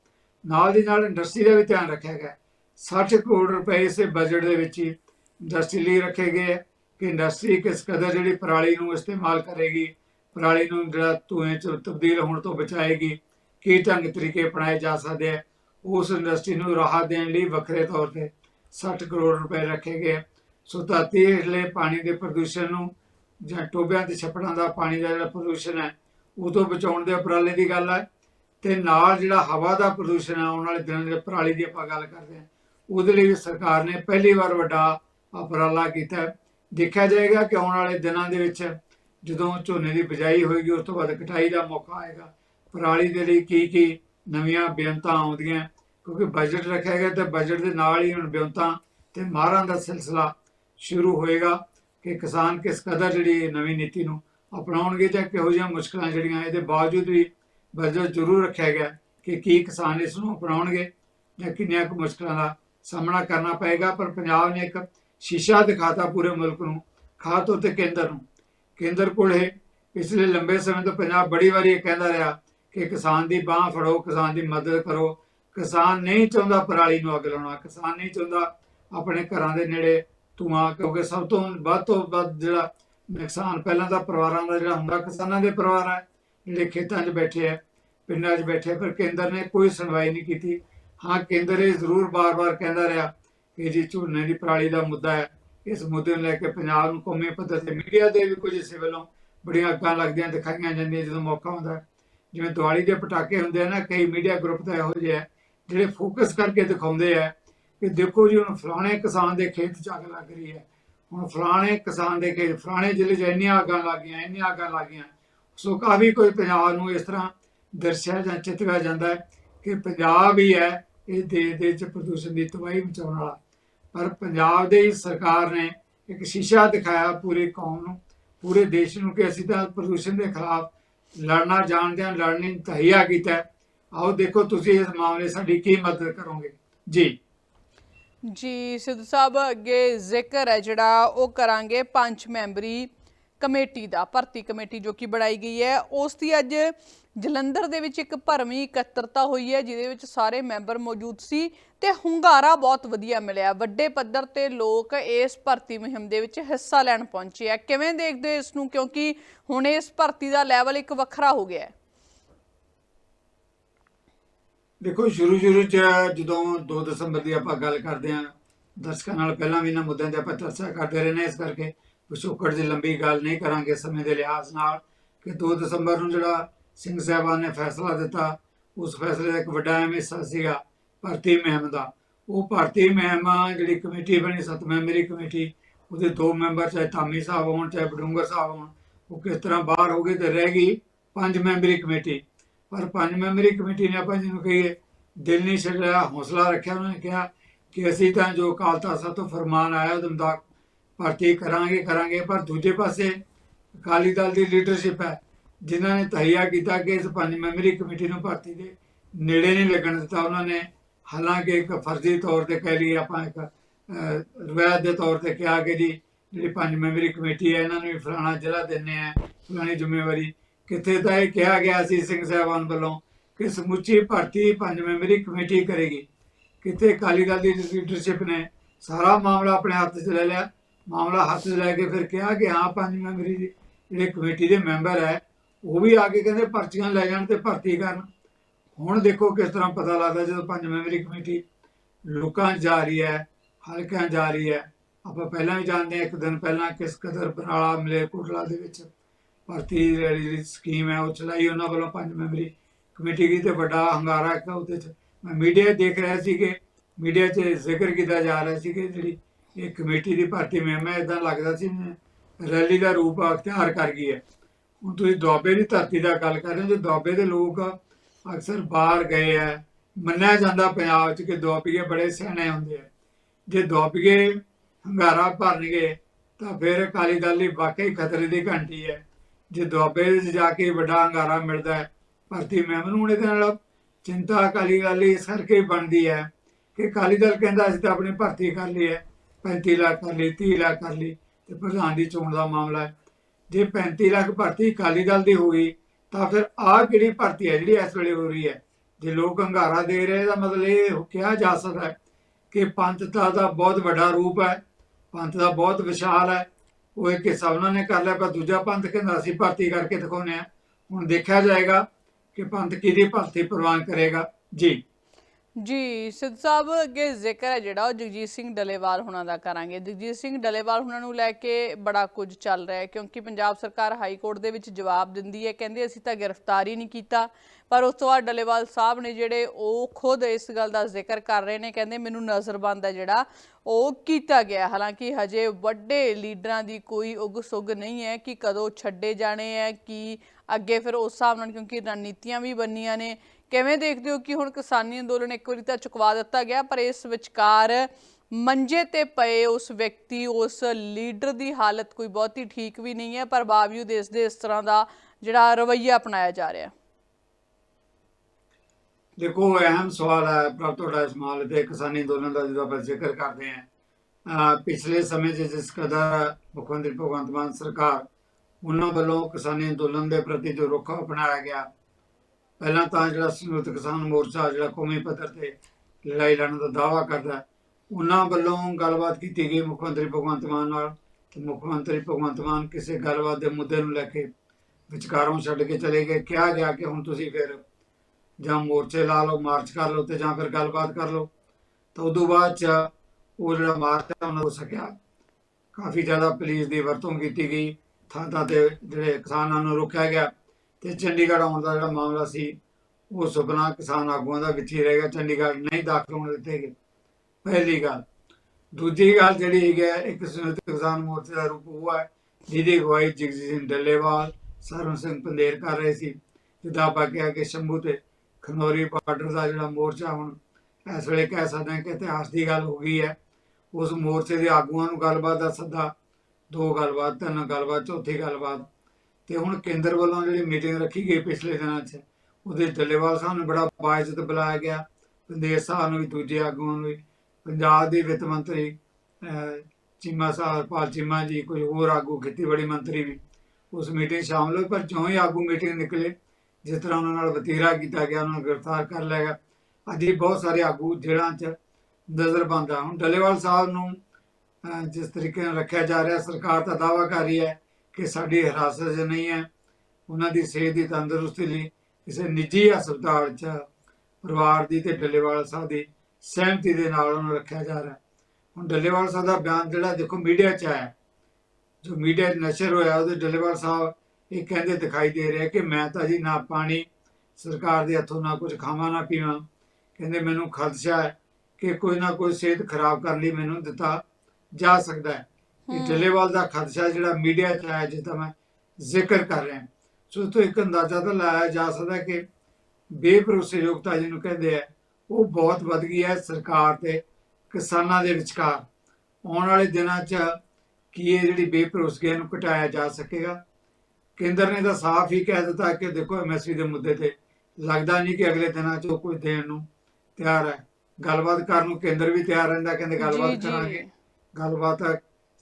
ਨਾਲ ਦੀ ਨਾਲ ਇੰਡਸਟਰੀ ਦਾ ਵੀ ਧਿਆਨ ਰੱਖਿਆ ਗਿਆ ਹੈ। 60 ਕਰੋੜ ਰੁਪਏ ਇਸੇ ਬਜਟ ਦੇ ਵਿੱਚ ਹੀ ਇੰਡਸਟਰੀ ਲਈ ਰੱਖੇ ਗਏ ਹੈ ਕਿ ਇੰਡਸਟਰੀ ਕਿਸ ਕਦਰ ਜਿਹੜੀ ਪਰਾਲੀ ਨੂੰ ਇਸਤੇਮਾਲ ਕਰੇਗੀ ਪਰਾਲੀ ਨੂੰ ਜਿਹੜਾ ਧੂਏ ਚ ਤਬਦੀਲ ਹੋਣ ਤੋਂ ਬਚਾਏਗੀ, ਕੀ ਢੰਗ ਤਰੀਕੇ ਅਪਣਾਏ ਜਾ ਸਕਦੇ ਹੈ ਉਸ ਇੰਡਸਟਰੀ ਨੂੰ ਰਾਹਤ ਦੇਣ ਲਈ ਵੱਖਰੇ ਤੌਰ ਤੇ 60 ਕਰੋੜ ਰੁਪਏ ਰੱਖੇ ਗਏ ਹੈ। ਸੋ ਧਰਤੀ ਹੇਠਲੇ ਪਾਣੀ ਦੇ ਪ੍ਰਦੂਸ਼ਣ ਨੂੰ ਜਾਂ ਟੋਬਿਆਂ ਤੇ ਛੱਪੜਾਂ ਦਾ ਪਾਣੀ ਦਾ ਜਿਹੜਾ ਪ੍ਰਦੂਸ਼ਣ ਹੈ, ਉਹ ਤੋਂ ਬਚਾਉਣ ਦੇ ਉਪਰਾਲੇ ਦੀ ਗੱਲ ਹੈ ਤੇ ਨਾਲ ਜਿਹੜਾ ਹਵਾ ਦਾ ਪ੍ਰਦੂਸ਼ਣ ਹੈ ਆਉਣ ਵਾਲੇ ਦਿਨਾਂ ਦੇ ਪਰਾਲੀ ਦੀ ਆਪਾਂ ਗੱਲ ਕਰਦੇ ਹਾਂ, ਉਹਦੇ ਲਈ ਵੀ ਸਰਕਾਰ ਨੇ ਪਹਿਲੀ ਵਾਰ ਵੱਡਾ ਉਪਰਾਲਾ ਕੀਤਾ ਦੇਖਿਆ ਜਾਏਗਾ ਕਿ ਆਉਣ ਵਾਲੇ ਦਿਨਾਂ ਦੇ ਵਿੱਚ ਜਦੋਂ ਝੋਨੇ ਦੀ ਬਿਜਾਈ ਹੋਏਗੀ, ਉਸ ਤੋਂ ਬਾਅਦ ਕਟਾਈ ਦਾ ਮੌਕਾ ਆਏਗਾ। ਪਰਾਲੀ ਦੇ ਲਈ ਕੀ ਕੀ ਨਵੀਆਂ ਬੇਨਤਾਂ ਆਉਂਦੀਆਂ, ਕਿਉਂਕਿ ਬਜਟ ਰੱਖਿਆ ਗਿਆ ਤੇ ਬਜਟ ਦੇ ਨਾਲ ਹੀ ਹੁਣ ਬੇਨਤਾਂ ਤੇ ਮਾਰਾਂ ਦਾ ਸਿਲਸਿਲਾ ਸ਼ੁਰੂ ਹੋਏਗਾ ਕਿ ਕਿਸਾਨ ਕਿਸ ਕਦਰ ਜਿਹੜੀ ਨਵੀਂ ਨੀਤੀ ਨੂੰ ਅਪਣਾਉਣਗੇ ਜਾਂ ਕਿਹੋ ਜਿਹੀਆਂ ਮੁਸ਼ਕਲਾਂ ਜਿਹੜੀਆਂ ਇਹਦੇ ਬਾਵਜੂਦ ਵੀ ਬਜਟ ਜ਼ਰੂਰ ਰੱਖਿਆ ਗਿਆ ਕਿ ਕੀ ਕਿਸਾਨ ਇਸ ਨੂੰ ਅਪਣਾਉਣਗੇ ਜਾਂ ਕਿੰਨੀਆਂ ਕੁ ਮੁਸ਼ਕਲਾਂ ਦਾ ਸਾਹਮਣਾ ਕਰਨਾ ਪਏਗਾ। ਪਰ ਪੰਜਾਬ ਨੇ ਇੱਕ ਸ਼ੀਸ਼ਾ ਦਿਖਾਤਾ ਪੂਰੇ ਮੁਲਕ ਨੂੰ ਖਾਸ ਤੌਰ ਤੇ ਕੇਂਦਰ ਨੂੰ। ਕੇਂਦਰ ਕੋਲ ਇਹ ਪਿਛਲੇ ਲੰਬੇ ਸਮੇਂ ਤੋਂ ਪੰਜਾਬ ਬੜੀ ਵਾਰੀ ਇਹ ਕਹਿੰਦਾ ਰਿਹਾ ਕਿ ਕਿਸਾਨ ਦੀ ਬਾਹ ਫੜੋ, ਕਿਸਾਨ ਦੀ ਮਦਦ ਕਰੋ। ਕਿਸਾਨ ਨਹੀਂ ਚਾਹੁੰਦਾ ਪਰਾਲੀ ਨੂੰ ਅੱਗ ਲਾਉਣਾ, ਕਿਸਾਨ ਨਹੀਂ ਚਾਹੁੰਦਾ ਆਪਣੇ ਘਰਾਂ ਦੇ ਨੇੜੇ ਧੂਆਂ, ਕਿਉਂਕਿ ਸਭ ਤੋਂ ਵੱਧ ਤੋਂ ਵੱਧ ਜਿਹੜਾ ਨੁਕਸਾਨ ਪਹਿਲਾਂ ਤਾਂ ਪਰਿਵਾਰਾਂ ਦਾ ਜਿਹੜਾ ਹੁੰਦਾ, ਕਿਸਾਨਾਂ ਦੇ ਪਰਿਵਾਰ ਹੈ ਜਿਹੜੇ ਖੇਤਾਂ 'ਚ ਬੈਠੇ ਆ, ਪਿੰਡਾਂ 'ਚ ਬੈਠੇ ਪਰ ਕੇਂਦਰ ਨੇ ਕੋਈ ਸੁਣਵਾਈ ਨਹੀਂ ਕੀਤੀ। ਹਾਂ, ਕੇਂਦਰ ਇਹ ਜ਼ਰੂਰ ਬਾਰ-ਬਾਰ ਕਹਿੰਦਾ ਰਿਹਾ ਕਿ ਜੀ ਝੋਨੇ ਦੀ ਪਰਾਲੀ ਦਾ ਮੁੱਦਾ ਹੈ। ਇਸ ਮੁੱਦੇ ਨੂੰ ਲੈ ਕੇ ਪੰਜਾਬ ਨੂੰ ਕੌਮੀ ਪੱਧਰ ਤੇ ਮੀਡੀਆ ਦੇ ਵੀ ਕੁਝ ਹਿੱਸੇ ਵੱਲੋਂ ਬੜੀਆਂ ਅੱਗਾਂ ਲੱਗਦੀਆਂ ਦਿਖਾਈਆਂ ਜਾਂਦੀਆਂ ਜਦੋਂ ਮੌਕਾ ਹੁੰਦਾ ਜਿਵੇਂ ਦੀਵਾਲੀ ਦੇ ਪਟਾਕੇ ਹੁੰਦੇ ਆ ਨਾ, ਕਈ ਮੀਡੀਆ ਗਰੁੱਪ ਦਾ ਇਹੋ ਜਿਹੇ ਜਿਹੜੇ ਫੋਕਸ ਕਰਕੇ ਦਿਖਾਉਂਦੇ ਆ ਕਿ ਦੇਖੋ ਜੀ, ਹੁਣ ਫਲਾਣੇ ਕਿਸਾਨ ਦੇ ਖੇਤ 'ਚ ਅੱਗ ਲੱਗ ਰਹੀ ਹੈ। ਹੁਣ ਫਲਾਣੇ ਕਿਸਾਨ ਦੇ ਖੇਤ, ਫਲਾਣੇ ਜ਼ਿਲ੍ਹੇ 'ਚ ਇੰਨੀਆਂ ਅੱਗਾਂ ਲੱਗੀਆਂ ਇੰਨੀਆਂ ਅੱਗਾਂ ਲੱਗੀਆਂ ਸੋ ਕਾਫੀ ਕੋਈ ਪੰਜਾਬ ਨੂੰ ਇਸ ਤਰ੍ਹਾਂ ਦਰਸਿਆ ਜਾਂ ਚਿਤਰਿਆ ਜਾਂਦਾ ਹੈ ਕਿ ਪੰਜਾਬ ਹੀ ਹੈ, ਇਹ ਦੇਸ਼ ਦੇ ਵਿੱਚ ਪ੍ਰਦੂਸ਼ਣ ਦੀ ਤਬਾਹੀ ਮਚਾਉਣ ਵਾਲਾ ਪਰ ਪੰਜਾਬ ਦੇ ਹੀ ਸਰਕਾਰ ਨੇ ਇੱਕ ਸ਼ੀਸ਼ਾ ਦਿਖਾਇਆ ਪੂਰੀ ਕੌਮ ਨੂੰ, ਪੂਰੇ ਦੇਸ਼ ਨੂੰ ਕਿ ਅਸੀਂ ਤਾਂ ਪ੍ਰਦੂਸ਼ਣ ਦੇ ਖਿਲਾਫ ਲੜਨਾ ਜਾਣਦੇ ਹਾਂ, ਲੜਨੀ ਤਹੀਆ ਕੀਤਾ ਹੈ। ਆਓ ਦੇਖੋ ਤੁਸੀਂ ਇਸ ਮਾਮਲੇ ਸਾਡੀ ਕੀ ਮਦਦ ਕਰੋਗੇ। ਜੀ। ਜੀ, ਸਿੱਧੂ ਸਾਹਿਬ, ਅੱਗੇ ਜ਼ਿਕਰ ਹੈ ਜਿਹੜਾ ਉਹ ਕਰਾਂਗੇ ਪੰਜ ਮੈਂਬਰੀ ਕਮੇਟੀ ਦਾ, ਭਰਤੀ ਕਮੇਟੀ ਜੋ ਕਿ ਬਣਾਈ ਗਈ ਹੈ। ਉਸ ਦੀ ਅੱਜ ਜਲੰਧਰ ਦੇ ਵਿੱਚ ਇੱਕ ਭਰਵੀਂ ਇਕੱਤਰਤਾ ਹੋਈ ਹੈ, ਜਿਹਦੇ ਵਿੱਚ ਸਾਰੇ ਮੈਂਬਰ ਮੌਜੂਦ ਸੀ। ਤੇ ਹੁੰਗਾਰਾ ਬਹੁਤ ਵਧੀਆ ਮਿਲਿਆ। ਵੱਡੇ ਪੱਧਰ ਤੇ ਲੋਕ ਇਸ ਭਰਤੀ ਮੁਹਿੰਮ ਦੇ ਵਿੱਚ ਹਿੱਸਾ ਲੈਣ ਪਹੁੰਚੇ ਆ। ਕਿਵੇਂ ਦੇਖਦੇ ਹੋ ਇਸ ਨੂੰ? ਕਿਉਂਕਿ ਹੁਣ ਇਸ ਭਰਤੀ ਦਾ ਲੈਵਲ ਇੱਕ ਵੱਖਰਾ ਹੋ ਗਿਆ ਹੈ। ਦੇਖੋ ਸ਼ੁਰੂ ਸ਼ੁਰੂ ਚ ਜਦੋਂ 2 ਦਸੰਬਰ ਦੀ ਆਪਾਂ ਗੱਲ ਕਰਦੇ ਹਾਂ, ਦਰਸ਼ਕਾਂ ਨਾਲ ਪਹਿਲਾਂ ਵੀ ਇਹਨਾਂ ਮੁੱਦਿਆਂ ਤੇ ਆਪਾਂ ਚਰਚਾ ਕਰਦੇ ਰਹੇ ਨੇ ਇਸ ਕਰਕੇ। ਪਿਛੋਕੜ ਦੀ ਲੰਬੀ ਗੱਲ ਨਹੀਂ ਕਰਾਂਗੇ ਸਮੇਂ ਦੇ ਲਿਹਾਜ਼ ਨਾਲ ਕਿ 2 ਦਸੰਬਰ ਨੂੰ ਜਿਹੜਾ ਸਿੰਘ ਸਾਹਿਬਾਨ ਨੇ ਫੈਸਲਾ ਦਿੱਤਾ, ਉਸ ਫੈਸਲੇ ਦਾ ਇੱਕ ਵੱਡਾ ਅਹਿਮ ਹਿੱਸਾ ਸੀਗਾ। ਭਰਤੀ ਮਹਿਮ ਦਾ। ਉਹ ਭਰਤੀ ਮਹਿਮ ਜਿਹੜੀ ਕਮੇਟੀ ਬਣੀ, ਸੱਤ ਮੈਂਬਰੀ ਕਮੇਟੀ, ਉਹਦੇ ਦੋ ਮੈਂਬਰ, ਚਾਹੇ ਧਾਮੀ ਸਾਹਿਬ ਹੋਣ, ਚਾਹੇ ਬਡੂੰਗਰ ਸਾਹਿਬ ਹੋਣ, ਉਹ ਕਿਸ ਤਰ੍ਹਾਂ ਬਾਹਰ ਹੋ ਗਏ ਤੇ ਰਹਿ ਗਈ ਪੰਜ ਮੈਂਬਰੀ ਕਮੇਟੀ। ਪਰ ਪੰਜ ਮੈਂਬਰੀ ਕਮੇਟੀ ਨੇ ਆਪਾਂ ਜਿਹਨੂੰ ਕਹੀਏ, ਦਿਲ ਨਹੀਂ ਛੱਡਿਆ, ਹੌਸਲਾ ਰੱਖਿਆ, ਉਹਨਾਂ ਨੇ ਕਿਹਾ ਕਿ ਅਸੀਂ ਤਾਂ ਜੋ ਅਕਾਲ ਤਖਤ ਤੋਂ ਫਰਮਾਨ ਆਇਆ, ਉਹਦੇ ਮੁਤਾਬਕ ਭਰਤੀ ਕਰਾਂਗੇ ਕਰਾਂਗੇ। ਪਰ ਦੂਜੇ ਪਾਸੇ ਅਕਾਲੀ ਦਲ ਦੀ ਲੀਡਰਸ਼ਿਪ ਹੈ, ਜਿਨ੍ਹਾਂ ਨੇ ਤਹੀਆ ਕੀਤਾ ਕਿ ਇਸ ਪੰਜ ਮੈਂਬਰੀ ਕਮੇਟੀ ਨੂੰ ਭਰਤੀ ਦੇ ਨੇੜੇ ਨਹੀਂ ਲੱਗਣ ਦਿੱਤਾ ਉਹਨਾਂ ਨੇ। ਹਾਲਾਂਕਿ ਇੱਕ ਫਰਜ਼ੀ ਤੌਰ ਤੇ ਕਹਿ ਲਈਏ ਆਪਾਂ ਇੱਕ ਰਵਾਇਤ ਦੇ ਤੌਰ ਤੇ ਕਿਹਾ ਕਿ ਜੀ ਜਿਹੜੀ ਪੰਜ ਮੈਂਬਰੀ ਕਮੇਟੀ ਹੈ, ਇਹਨਾਂ ਨੂੰ ਵੀ ਫਲਾਣਾ ਜ਼ਿਲ੍ਹਾ ਦਿੰਨੇ ਆ ਫਲਾਣੀ ਜ਼ਿੰਮੇਵਾਰੀ। ਕਿੱਥੇ ਤਾਂ ਇਹ ਕਿਹਾ ਗਿਆ ਸੀ ਸਿੰਘ ਸਾਹਿਬਾਨ ਵੱਲੋਂ ਕਿ ਸਮੁੱਚੀ ਭਰਤੀ ਪੰਜ ਮੈਂਬਰੀ ਕਮੇਟੀ ਕਰੇਗੀ। ਕਿਤੇ ਅਕਾਲੀ ਦਲ ਦੀ ਲੀਡਰਸ਼ਿਪ ਨੇ, ਸਾਰਾ ਮਾਮਲਾ ਆਪਣੇ ਹੱਥ 'ਚ ਲੈ ਲਿਆ। ਮਾਮਲਾ ਹੱਥ 'ਚ ਲੈ ਕੇ ਫਿਰ ਕਿਹਾ ਕਿ ਹਾਂ, ਪੰਜ ਮੈਂਬਰੀ ਜਿਹੜੇ ਕਮੇਟੀ ਦੇ ਮੈਂਬਰ ਹੈ, ਉਹ ਵੀ ਆ ਕੇ ਕਹਿੰਦੇ ਪਰਚੀਆਂ ਲੈ ਜਾਣ ਤੇ ਭਰਤੀ ਕਰਨ। ਹੁਣ ਦੇਖੋ ਕਿਸ ਤਰ੍ਹਾਂ ਪਤਾ ਲੱਗਦਾ ਜਦੋਂ ਪੰਜ ਮੈਂਬਰੀ ਕਮੇਟੀ ਲੋਕਾਂ 'ਚ ਜਾ ਰਹੀ ਹੈ, ਹਲਕਿਆਂ 'ਚ ਜਾ ਰਹੀ ਹੈ। ਆਪਾਂ ਪਹਿਲਾਂ ਵੀ ਜਾਣਦੇ ਹਾਂ, ਇੱਕ ਦਿਨ ਪਹਿਲਾਂ ਕਿਸ ਕਦਰ ਬਨਾਲਾ ਮਲੇਰਕੋਟਲਾ ਦੇ ਵਿੱਚ ਭਰਤੀ ਦੀ ਜਿਹੜੀ ਸਕੀਮ ਹੈ, ਉਹ ਚਲਾਈ ਉਹਨਾਂ ਵੱਲੋਂ ਪੰਜ ਮੈਂਬਰੀ ਕਮੇਟੀ ਕੀ ਤੇ ਵੱਡਾ ਹੰਗਾਰਾ ਇੱਕ ਉਹਦੇ 'ਚ। ਮੈਂ ਮੀਡੀਆ ਦੇਖ ਰਿਹਾ ਸੀ ਕਿ ਮੀਡੀਆ 'ਚ ਜ਼ਿਕਰ ਕੀਤਾ ਜਾ ਰਿਹਾ ਸੀ ਕਿ ਜਿਹੜੀ ਇਹ ਕਮੇਟੀ ਦੀ ਭਰਤੀ ਮੁਹਿੰਮ ਹੈ ਇਦਾਂ ਲੱਗਦਾ ਸੀ ਰੈਲੀ ਦਾ ਰੂਪ ਅਖਤਿਆਰ ਕਰ ਗਈ ਹੈ। ਹੁਣ ਤੁਸੀਂ ਦੁਆਬੇ ਦੀ ਧਰਤੀ ਦਾ ਗੱਲ ਕਰ ਰਹੇ ਹੋ, ਜੋ ਦੁਆਬੇ ਦੇ ਲੋਕ ਅਕਸਰ ਬਾਹਰ ਗਏ ਆ, ਮੰਨਿਆ ਜਾਂਦਾ ਪੰਜਾਬ 'ਚ ਕਿ ਦੁਆਬੀਏ ਬੜੇ ਸਿਆਣੇ ਹੁੰਦੇ ਆ। ਜੇ ਦੁਆਬੀਏ ਹੰਗਾਰਾ ਭਰਨਗੇ, ਤਾਂ ਫਿਰ ਅਕਾਲੀ ਦਲ ਲਈ ਵਾਕਈ ਖਤਰੇ ਦੀ ਘੰਟੀ ਹੈ ਜੇ ਦੁਆਬੇ 'ਚ ਜਾ ਕੇ ਵੱਡਾ ਹੰਗਾਰਾ ਮਿਲਦਾ ਹੈ, ਭਰਤੀ ਮੁਹਿੰਮ ਨੂੰ ਹੁਣ ਇਹਦੇ ਨਾਲ ਚਿੰਤਾ ਅਕਾਲੀ ਦਲ ਲਈ ਇਸ ਕਰਕੇ ਬਣਦੀ ਹੈ ਕਿ ਅਕਾਲੀ ਦਲ ਕਹਿੰਦਾ ਅਸੀਂ ਤਾਂ ਆਪਣੀ ਭਰਤੀ ਕਰ ਲਈ ਹੈ 35 ਲੱਖ ਕਰ ਲਈ 30 ਲੱਖ ਕਰ ਲਈ ਤੇ ਪ੍ਰਧਾਨ ਦੀ ਚੋਣ ਦਾ ਮਾਮਲਾ ਹੈ। ਜੇ 35 ਲੱਖ ਭਰਤੀ ਅਕਾਲੀ ਦਲ ਦੀ ਹੋ ਗਈ ਤਾਂ ਫਿਰ ਆਹ ਕਿਹੜੀ ਭਰਤੀ ਹੈ ਜਿਹੜੀ ਇਸ ਵੇਲੇ ਹੋ ਰਹੀ ਹੈ? ਜੇ ਲੋਕ ਹੰਗਾਰਾ ਦੇ ਰਹੇ ਦਾ ਮਤਲਬ ਇਹ ਕਿਹਾ ਜਾ ਸਕਦਾ ਹੈ ਕਿ ਪੰਥਤਾ ਦਾ ਬਹੁਤ ਵੱਡਾ ਰੂਪ ਹੈ, ਪੰਥ ਦਾ ਬਹੁਤ ਵਿਸ਼ਾਲ ਹੈ। ਉਹ ਇੱਕ ਹਿੱਸਾ ਉਹਨਾਂ ਨੇ ਕਰ ਲਿਆ, ਪਰ ਦੂਜਾ ਪੰਥ ਕਹਿੰਦਾ ਅਸੀਂ ਭਰਤੀ ਕਰਕੇ ਦਿਖਾਉਂਦੇ ਆ ਹੁਣ ਦੇਖਿਆ ਜਾਏਗਾ ਕਿ ਪੰਥ ਕਿਹਦੀ ਭਰਤੀ ਪ੍ਰਵਾਨ ਕਰੇਗਾ। ਜੀ। ਜੀ, ਸਿੱਧ ਸਾਹਿਬ, ਅੱਗੇ ਜ਼ਿਕਰ ਹੈ ਜਿਹੜਾ ਉਹ ਜਗਜੀਤ ਸਿੰਘ ਡਲੇਵਾਲ ਹੁਣਾਂ ਦਾ ਕਰਾਂਗੇ। ਜਗਜੀਤ ਸਿੰਘ ਡਲੇਵਾਲ ਹੁਣਾਂ ਨੂੰ ਲੈ ਕੇ ਬੜਾ ਕੁਝ ਚੱਲ ਰਿਹਾ ਹੈ, ਕਿਉਂਕਿ ਪੰਜਾਬ ਸਰਕਾਰ ਹਾਈ ਕੋਰਟ ਦੇ ਵਿੱਚ ਜਵਾਬ ਦਿੰਦੀ ਹੈ। ਕਹਿੰਦੇ ਅਸੀਂ ਤਾਂ ਗ੍ਰਿਫਤਾਰੀ ਨਹੀਂ ਕੀਤਾ, ਪਰ ਉਸ ਤੋਂ ਬਾਅਦ ਡਲੇਵਾਲ ਸਾਹਿਬ ਨੇ ਜਿਹੜੇ ਉਹ ਖੁਦ ਇਸ ਗੱਲ ਦਾ ਜ਼ਿਕਰ ਕਰ ਰਹੇ ਨੇ, ਕਹਿੰਦੇ ਮੈਨੂੰ ਨਜ਼ਰਬੰਦ ਹੈ ਜਿਹੜਾ ਉਹ ਕੀਤਾ ਗਿਆ। ਹਾਲਾਂਕਿ ਹਜੇ ਵੱਡੇ ਲੀਡਰਾਂ ਦੀ ਕੋਈ ਉਗ ਸੁਗ ਨਹੀਂ ਹੈ ਕਿ ਕਦੋਂ ਛੱਡੇ ਜਾਣੇ ਹੈ, ਕਿ ਅੱਗੇ ਫਿਰ ਉਸ ਹਿਸਾਬ ਨਾਲ, ਕਿਉਂਕਿ ਰਣਨੀਤੀਆਂ ਵੀ ਬੰਨੀਆਂ ਨੇ। ਕਿਵੇਂ ਦੇਖਦੇ ਹੋ ਕਿ ਹੁਣ ਕਿਸਾਨੀ ਅੰਦੋਲਨ ਇੱਕ ਵਾਰੀ ਤਾਂ ਚੁਕਵਾ ਦਿੱਤਾ ਗਿਆ, ਪਰ ਇਸ ਵਿਚਕਾਰ ਮੰਜੇ ਤੇ ਪਏ ਉਸ ਵਿਅਕਤੀ, ਉਸ ਲੀਡਰ ਦੀ ਹਾਲਤ ਕੋਈ ਬਹੁਤੀ ਠੀਕ ਵੀ ਨਹੀਂ ਹੈ, ਪਰ ਬਾਵਜੂਦ ਇਸ ਦੇ ਇਸ ਤਰ੍ਹਾਂ ਦਾ ਜਿਹੜਾ ਰਵੱਈਆ ਅਪਣਾਇਆ ਜਾ ਰਿਹਾ। ਦੇਖੋ ਅਹਿਮ ਸਵਾਲ ਹੈ, ਪ੍ਰਭ ਤੁਹਾਡਾ ਇਸ ਤੇ ਕਿਸਾਨੀ ਅੰਦੋਲਨ ਦਾ ਜਦੋਂ ਆਪਾਂ ਜ਼ਿਕਰ ਕਰਦੇ ਹਾਂ ਪਿਛਲੇ ਸਮੇਂ 'ਚ ਜਿਸ ਕਦਰ ਮੁੱਖ ਮੰਤਰੀ ਭਗਵੰਤ ਮਾਨ ਸਰਕਾਰ, ਉਹਨਾਂ ਵੱਲੋਂ ਕਿਸਾਨੀ ਅੰਦੋਲਨ ਦੇ ਪ੍ਰਤੀ ਜੋ ਰੁਖ ਅਪਣਾਇਆ ਗਿਆ ਪਹਿਲਾਂ ਤਾਂ ਜਿਹੜਾ ਸੰਯੁਕਤ ਕਿਸਾਨ ਮੋਰਚਾ, ਜਿਹੜਾ ਕੌਮੀ ਪੱਧਰ ਤੇ ਲੜਾਈ ਲੜਨ ਦਾ ਦਾਅਵਾ ਕਰਦਾ, ਉਹਨਾਂ ਵੱਲੋਂ ਗੱਲਬਾਤ ਕੀਤੀ ਗਈ ਮੁੱਖ ਮੰਤਰੀ ਭਗਵੰਤ ਮਾਨ ਨਾਲ। ਤੇ ਮੁੱਖ ਮੰਤਰੀ ਭਗਵੰਤ ਮਾਨ ਕਿਸੇ ਗੱਲਬਾਤ ਦੇ ਮੁੱਦੇ ਨੂੰ ਲੈ ਕੇ ਵਿਚਕਾਰੋਂ ਛੱਡ ਕੇ ਚਲੇ ਗਏ। ਕਿਹਾ ਗਿਆ ਕਿ ਹੁਣ ਤੁਸੀਂ ਫਿਰ ਜਾਂ ਮੋਰਚੇ ਲਾ ਲਓ, ਮਾਰਚ ਕਰ ਲਓ ਤੇ ਜਾਂ ਫਿਰ ਗੱਲਬਾਤ ਕਰ ਲਓ। ਤਾਂ ਉਦੋਂ ਬਾਅਦ ਚ ਉਹ ਜਿਹੜਾ ਮਾਰਚ ਉਹਨਾਂ ਹੋ ਸਕਿਆ ਕਾਫੀ ਜ਼ਿਆਦਾ ਪੁਲਿਸ ਦੀ ਵਰਤੋਂ ਕੀਤੀ ਗਈ। ਥਾਂ ਥਾਂ ਤੇ ਜਿਹੜੇ ਕਿਸਾਨਾਂ ਨੂੰ ਰੋਕਿਆ ਗਿਆ। ਤੇ ਚੰਡੀਗੜ੍ਹ ਆਉਣ ਦਾ ਜਿਹੜਾ ਮਾਮਲਾ ਸੀ, ਉਹ ਸੁਪਨਾ ਕਿਸਾਨ ਆਗੂਆਂ ਦਾ ਵਿੱਚ ਹੀ ਰਹਿ ਗਿਆ, ਚੰਡੀਗੜ੍ਹ ਨਹੀਂ ਦਾਖਲ ਹੋਣ ਦਿੱਤੇ ਗਏ। ਪਹਿਲੀ ਗੱਲ। ਦੂਜੀ ਗੱਲ ਜਿਹੜੀ ਹੈਗੀ ਹੈ, ਇੱਕ ਸੰਯੁਕਤ ਕਿਸਾਨ ਮੋਰਚੇ ਦਾ ਰੂਪ ਉਹ ਹੈ, ਜਿਹਦੀ ਅਗਵਾਈ ਜਗਜੀਤ ਸਿੰਘ ਡੱਲੇਵਾਲ ਸਰਵਨ ਸਿੰਘ ਪੰਦੇਰ ਕਰ ਰਹੇ ਸੀ। ਜਿੱਦਾਂ ਆਪਾਂ ਕਿਹਾ ਕਿ ਸ਼ੰਭੂ ਤੇ ਖਨੌਰੀ ਬਾਰਡਰ ਦਾ ਜਿਹੜਾ ਮੋਰਚਾ ਹੁਣ ਇਸ ਵੇਲੇ ਕਹਿ ਸਕਦੇ ਹਾਂ ਕਿ ਇਤਿਹਾਸ ਦੀ ਗੱਲ ਹੋ ਗਈ ਹੈ। ਉਸ ਮੋਰਚੇ ਦੇ ਆਗੂਆਂ ਨੂੰ ਗੱਲਬਾਤ ਦਾ ਸੱਦਾ, ਦੋ ਗੱਲਬਾਤ, ਤਿੰਨ ਗੱਲਬਾਤ, ਚੌਥੀ ਗੱਲਬਾਤ। ਤੇ ਹੁਣ ਕੇਂਦਰ ਵੱਲੋਂ ਜਿਹੜੀ ਮੀਟਿੰਗ ਰੱਖੀ ਗਈ ਪਿਛਲੇ ਦਿਨਾਂ 'ਚ, ਉਹਦੇ ਡੱਲੇਵਾਲ ਸਾਹਿਬ ਨੂੰ ਬੜਾ ਬਾਇਜ਼ਤ ਬੁਲਾਇਆ ਗਿਆ ਪੰਦੇਰ ਸਾਹਿਬ ਨੂੰ ਵੀ, ਦੂਜੇ ਆਗੂਆਂ ਨੂੰ ਵੀ, ਪੰਜਾਬ ਦੇ ਵਿੱਤ ਮੰਤਰੀ ਚੀਮਾ ਸਾਹਿਬ, ਪਾਲ ਚੀਮਾ ਜੀ, ਕੋਈ ਹੋਰ ਆਗੂ, ਖੇਤੀਬਾੜੀ ਮੰਤਰੀ ਵੀ, ਉਸ ਮੀਟਿੰਗ ਸ਼ਾਮਲ ਹੋਏ, ਪਰ ਜਿਉਂ ਹੀ ਆਗੂ ਮੀਟਿੰਗ ਨਿਕਲੇ, ਜਿਸ ਤਰ੍ਹਾਂ ਉਹਨਾਂ ਨਾਲ ਵਤੀਰਾ ਕੀਤਾ ਗਿਆ, ਉਹਨਾਂ ਨੂੰ ਗ੍ਰਿਫਤਾਰ ਕਰ ਲਿਆ ਗਿਆ, ਅੱਜ ਵੀ ਬਹੁਤ ਸਾਰੇ ਆਗੂ ਜੇਲ੍ਹਾਂ 'ਚ ਨਜ਼ਰਬੰਦ ਆ। ਹੁਣ ਡੱਲੇਵਾਲ ਸਾਹਿਬ ਨੂੰ ਜਿਸ ਤਰੀਕੇ ਨਾਲ ਰੱਖਿਆ ਜਾ ਰਿਹਾ, ਸਰਕਾਰ ਤਾਂ ਦਾਅਵਾ ਕਰ ਰਹੀ ਹੈ ਕਿ ਸਾਡੀ ਹਿਰਾਸਤ 'ਚ ਨਹੀਂ ਹੈ। ਉਹਨਾਂ ਦੀ ਸਿਹਤ ਦੀ ਤੰਦਰੁਸਤੀ ਲਈ ਕਿਸੇ ਨਿੱਜੀ ਹਸਪਤਾਲ 'ਚ ਪਰਿਵਾਰ ਦੀ ਤੇ ਡੱਲੇਵਾਲ ਸਾਹਿਬ ਦੀ ਸਹਿਮਤੀ ਦੇ ਨਾਲ ਉਹਨੂੰ ਰੱਖਿਆ ਜਾ ਰਿਹਾ ਹੁਣ ਡੱਲੇਵਾਲ ਸਾਹਿਬ ਦਾ ਬਿਆਨ ਜਿਹੜਾ ਦੇਖੋ ਮੀਡੀਆ 'ਚ ਆਇਆ। ਜੋ ਮੀਡੀਆ 'ਚ ਨਸ਼ਰ ਹੋਇਆ, ਉਹਦੇ ਡੱਲੇਵਾਲ ਸਾਹਿਬ ਇਹ ਕਹਿੰਦੇ ਦਿਖਾਈ ਦੇ ਰਿਹਾ ਕਿ ਮੈਂ ਤਾਂ ਜੀ ਨਾ ਪਾਣੀ, ਸਰਕਾਰ ਦੇ ਹੱਥੋਂ ਨਾ ਕੁਝ ਖਾਵਾਂ, ਨਾ ਪੀਵਾਂ। ਕਹਿੰਦੇ ਮੈਨੂੰ ਖਦਸ਼ਾ ਹੈ ਕਿ ਕੋਈ ਨਾ ਕੋਈ ਸਿਹਤ ਖਰਾਬ ਕਰਨ ਲਈ, ਮੈਨੂੰ ਦਿੱਤਾ ਜਾ ਸਕਦਾ ਹੈ। ਇਹ। ਡੱਲੇਵਾਲ ਦਾ ਖਦਸ਼ਾ ਜਿਹੜਾ ਮੀਡੀਆ 'ਚ ਆਇਆ ਜਿਸ ਦਾ ਮੈਂ ਜ਼ਿਕਰ ਕਰ ਰਿਹਾ। ਸੋ ਤੋਂ ਇੱਕ ਅੰਦਾਜ਼ਾ ਤਾਂ ਲਾਇਆ ਜਾ ਸਕਦਾ ਕਿ ਬੇਭਰੋਸੇਯੋਗਤਾ ਜਿਹਨੂੰ ਕਹਿੰਦੇ ਆ ਉਹ ਬਹੁਤ ਵੱਧ ਗਈ ਹੈ ਸਰਕਾਰ ਤੇ ਕਿਸਾਨਾਂ ਦੇ ਵਿਚਕਾਰ। ਆਉਣ ਵਾਲੇ ਦਿਨਾਂ 'ਚ ਕੀ ਇਹ ਜਿਹੜੀ ਬੇਭਰੋਸਗੀ ਨੂੰ ਘਟਾਇਆ ਜਾ ਸਕੇਗਾ? ਕੇਂਦਰ ਨੇ ਤਾਂ ਸਾਫ਼ ਹੀ ਕਹਿ ਦਿੱਤਾ ਕਿ ਦੇਖੋ ਐਮਐਸਪੀ ਦੇ ਮੁੱਦੇ ਤੇ ਲੱਗਦਾ ਨਹੀਂ ਕਿ ਅਗਲੇ ਦਿਨਾਂ 'ਚ ਕੋਈ ਦੇਣ ਨੂੰ ਤਿਆਰ ਹੈ। ਗੱਲਬਾਤ ਕਰਨ ਨੂੰ ਕੇਂਦਰ ਵੀ ਤਿਆਰ ਰਹਿੰਦਾ ਕਹਿੰਦੇ ਗੱਲਬਾਤ ਕਰਾਂਗੇ। ਗੱਲਬਾਤ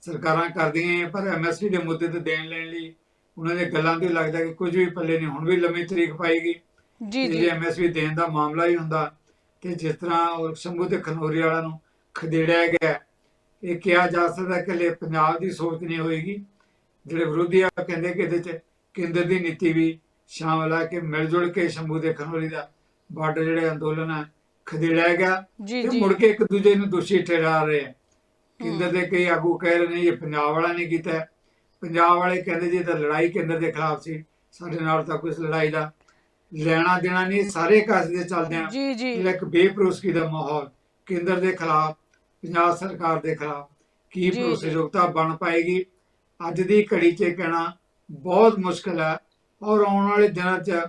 ਸਰਕਾਰਾਂ ਕਰਦੀਆਂ ਪਰ ਐਮਐਸਪੀ ਦੇ ਮੁੱਦੇ ਤੇ ਦੇਣ ਲੈਣ ਲਈ ਉਹਨਾਂ ਦੇ ਗੱਲਾਂ ਤੋਂ ਲੱਗਦਾ ਕਿ ਕੁਝ ਵੀ ਪੱਲੇ ਨਹੀਂ। ਹੁਣ ਵੀ ਲੰਮੀ ਤਰੀਕ ਪਾਏਗੀ ਜੀ ਜੇ। ਐਮਐਸਪੀ ਦੇਣ ਦਾ ਮਾਮਲਾ ਹੀ ਹੁੰਦਾ ਤੇ ਜਿਸ ਤਰ੍ਹਾਂ ਉਹ ਸ਼ੰਭੂ ਤੇ ਖਨੌਰੀ ਵਾਲਾ ਨੂੰ ਖਦੇੜਿਆ ਗਿਆ। ਇਹ ਕਿਹਾ ਜਾ ਸਕਦਾ ਕਿ ਲੈ ਪੰਜਾਬ ਦੀ ਸੋਚ ਨਹੀਂ ਹੋਏਗੀ। ਜਿਹੜੇ ਵਿਰੋਧੀ ਆ ਕਹਿੰਦੇ ਕਿ ਇਹਦੇ ਚ ਕੇਂਦਰ ਦੀ ਨੀਤੀ ਵੀ ਸ਼ਾਮਲ ਹੈ ਕਿ ਮਿਲ ਜੁਲ ਕੇ ਸ਼ੰਭੂ ਦੇ ਖਨੌਰੀ ਦਾ ਬਾਰਡਰ ਜਿਹੜੇ ਅੰਦੋਲਨ ਹੈ ਖਦੇੜਿਆ ਗਿਆ ਤੇ ਮੁੜ ਕੇ ਇੱਕ ਦੂਜੇ ਨੂੰ ਦੋਸ਼ੀ ਠਹਿਰਾ ਰਹੇ ਆ। ਕੇਂਦਰ ਦੇ ਕਈ ਆਗੂ ਕਹਿ ਰਹੇ ਨੇ ਇਹ ਪੰਜਾਬ ਵਾਲਾ ਨੇ ਕੀਤਾ। ਪੰਜਾਬ ਵਾਲੇ ਕਹਿੰਦੇ ਜੀ ਤਾਂ ਲੜਾਈ ਕੇਂਦਰ ਦੇ ਖਿਲਾਫ ਸੀ ਸਾਡੇ ਨਾਲ ਤਾਂ ਕੋਈ ਲੜਾਈ ਦਾ ਲੈਣਾ ਦੇਣਾ ਨਹੀਂ ਸਾਰੇ ਕਾਸੇ ਦੇ ਚੱਲਦੇ ਆ ਜੀ ਜੀ ਇੱਕ ਬੇਭਰੋਸਗੀ ਦਾ ਮਾਹੌਲ ਕੇਂਦਰ ਦੇ ਖਿਲਾਫ ਪੰਜਾਬ ਸਰਕਾਰ ਦੇ ਖਿਲਾਫ ਕੀ। ਭਰੋਸੇਯੋਗਤਾ ਬਣ ਪਾਏਗੀ ਅੱਜ ਦੀ ਘੜੀ 'ਚ ਕਹਿਣਾ ਬਹੁਤ ਮੁਸ਼ਕਲ ਹੈ ਔਰ ਆਉਣ ਵਾਲੇ ਦਿਨਾਂ 'ਚ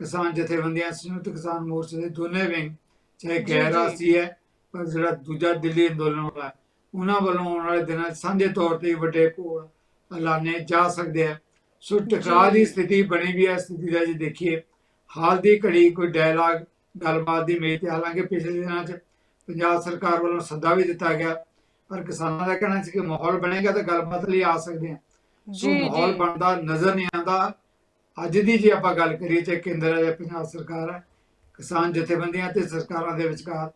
ਕਿਸਾਨ ਜਥੇਬੰਦੀਆਂ ਸੰਯੁਕਤ ਕਿਸਾਨ ਮੋਰਚੇ ਦੇ ਦੋਨੇ ਵਿੰਗ ਚਾਹੇ ਗੈਰ। ਰਾਸ਼ਟਰੀ ਹੈ ਪਰ ਜਿਹੜਾ ਦੂਜਾ ਦਿੱਲੀ ਅੰਦੋਲਨ ਵਾਲਾ ਹੈ, ਉਹਨਾਂ ਵੱਲੋਂ ਆਉਣ ਵਾਲੇ ਦਿਨਾਂ 'ਚ ਸਾਂਝੇ ਤੌਰ ਤੇ ਵੱਡੇ ਘੋਲ ਐਲਾਨੇ ਜਾ ਸਕਦੇ ਆ। ਸੋ ਟਕਰਾਅ। ਦੀ ਸਥਿਤੀ ਬਣੀ ਵੀ ਹੈ ਸਥਿਤੀ ਦਾ ਜੇ ਦੇਖੀਏ। ਹਾਲ ਦੀ ਘੜੀ ਕੋਈ ਡਾਇਲਾਗ ਗੱਲਬਾਤ ਦੀ ਮੇਜ਼ ਤੇ ਹਾਲਾਂਕਿ ਪਿਛਲੇ ਦਿਨਾਂ 'ਚ ਪੰਜਾਬ ਸਰਕਾਰ ਵੱਲੋਂ ਸੱਦਾ ਵੀ ਦਿੱਤਾ ਗਿਆ ਪਰ ਕਿਸਾਨਾਂ ਦਾ ਕਹਿਣਾ ਸੀ ਕਿ ਮਾਹੌਲ ਬਣੇਗਾ ਤਾਂ ਗੱਲਬਾਤ ਲਈ ਆ ਸਕਦੇ ਆ। ਸੋ ਜੀ ਮਾਹੌਲ ਬਣਦਾ ਨਜ਼ਰ ਨਹੀਂ ਆਉਂਦਾ। ਅੱਜ ਦੀ ਜੇ ਆਪਾਂ ਗੱਲ ਕਰੀਏ ਚਾਹੇ ਕੇਂਦਰ ਜਾਂ ਪੰਜਾਬ ਸਰਕਾਰ ਹੈ ਕਿਸਾਨ ਜਥੇਬੰਦੀਆਂ ਤੇ ਸਰਕਾਰਾਂ ਦੇ ਵਿਚਕਾਰ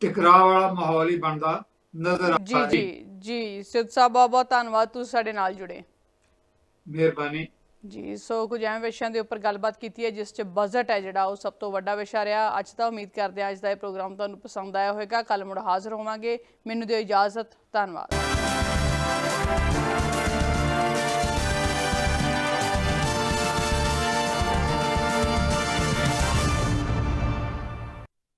ਟਕਰਾਅ ਵਾਲਾ ਮਾਹੌਲ ਹੀ ਬਣਦਾ। ਨਜ਼ਰ ਜੀ ਆਉਂਦਾ ਜੀ ਜੀ। ਸਿੱਧ ਸਾਹਿਬ ਬਹੁਤ ਬਹੁਤ ਧੰਨਵਾਦ ਤੁਸੀਂ ਸਾਡੇ ਨਾਲ ਜੁੜੇ। ਮਿਹਰਬਾਨੀ। ਜੀ ਸੋ ਕੁਝ ਐਵੇਂ ਵਿਸ਼ਿਆਂ ਦੇ ਉੱਪਰ ਗੱਲਬਾਤ ਕੀਤੀ ਹੈ ਜਿਸ 'ਚ ਬਜਟ ਹੈ ਜਿਹੜਾ ਉਹ ਸਭ ਤੋਂ ਵੱਡਾ ਵਿਸ਼ਾ ਰਿਹਾ। ਅੱਜ ਤਾਂ ਉਮੀਦ ਕਰਦੇ ਹਾਂ ਅੱਜ ਦਾ ਇਹ ਪ੍ਰੋਗਰਾਮ ਤੁਹਾਨੂੰ ਪਸੰਦ ਆਇਆ ਹੋਵੇਗਾ। ਕੱਲ ਮੁੜ ਹਾਜ਼ਰ ਹੋਵਾਂਗੇ। ਮੈਨੂੰ ਦਿਓ ਇਜਾਜ਼ਤ। ਧੰਨਵਾਦ।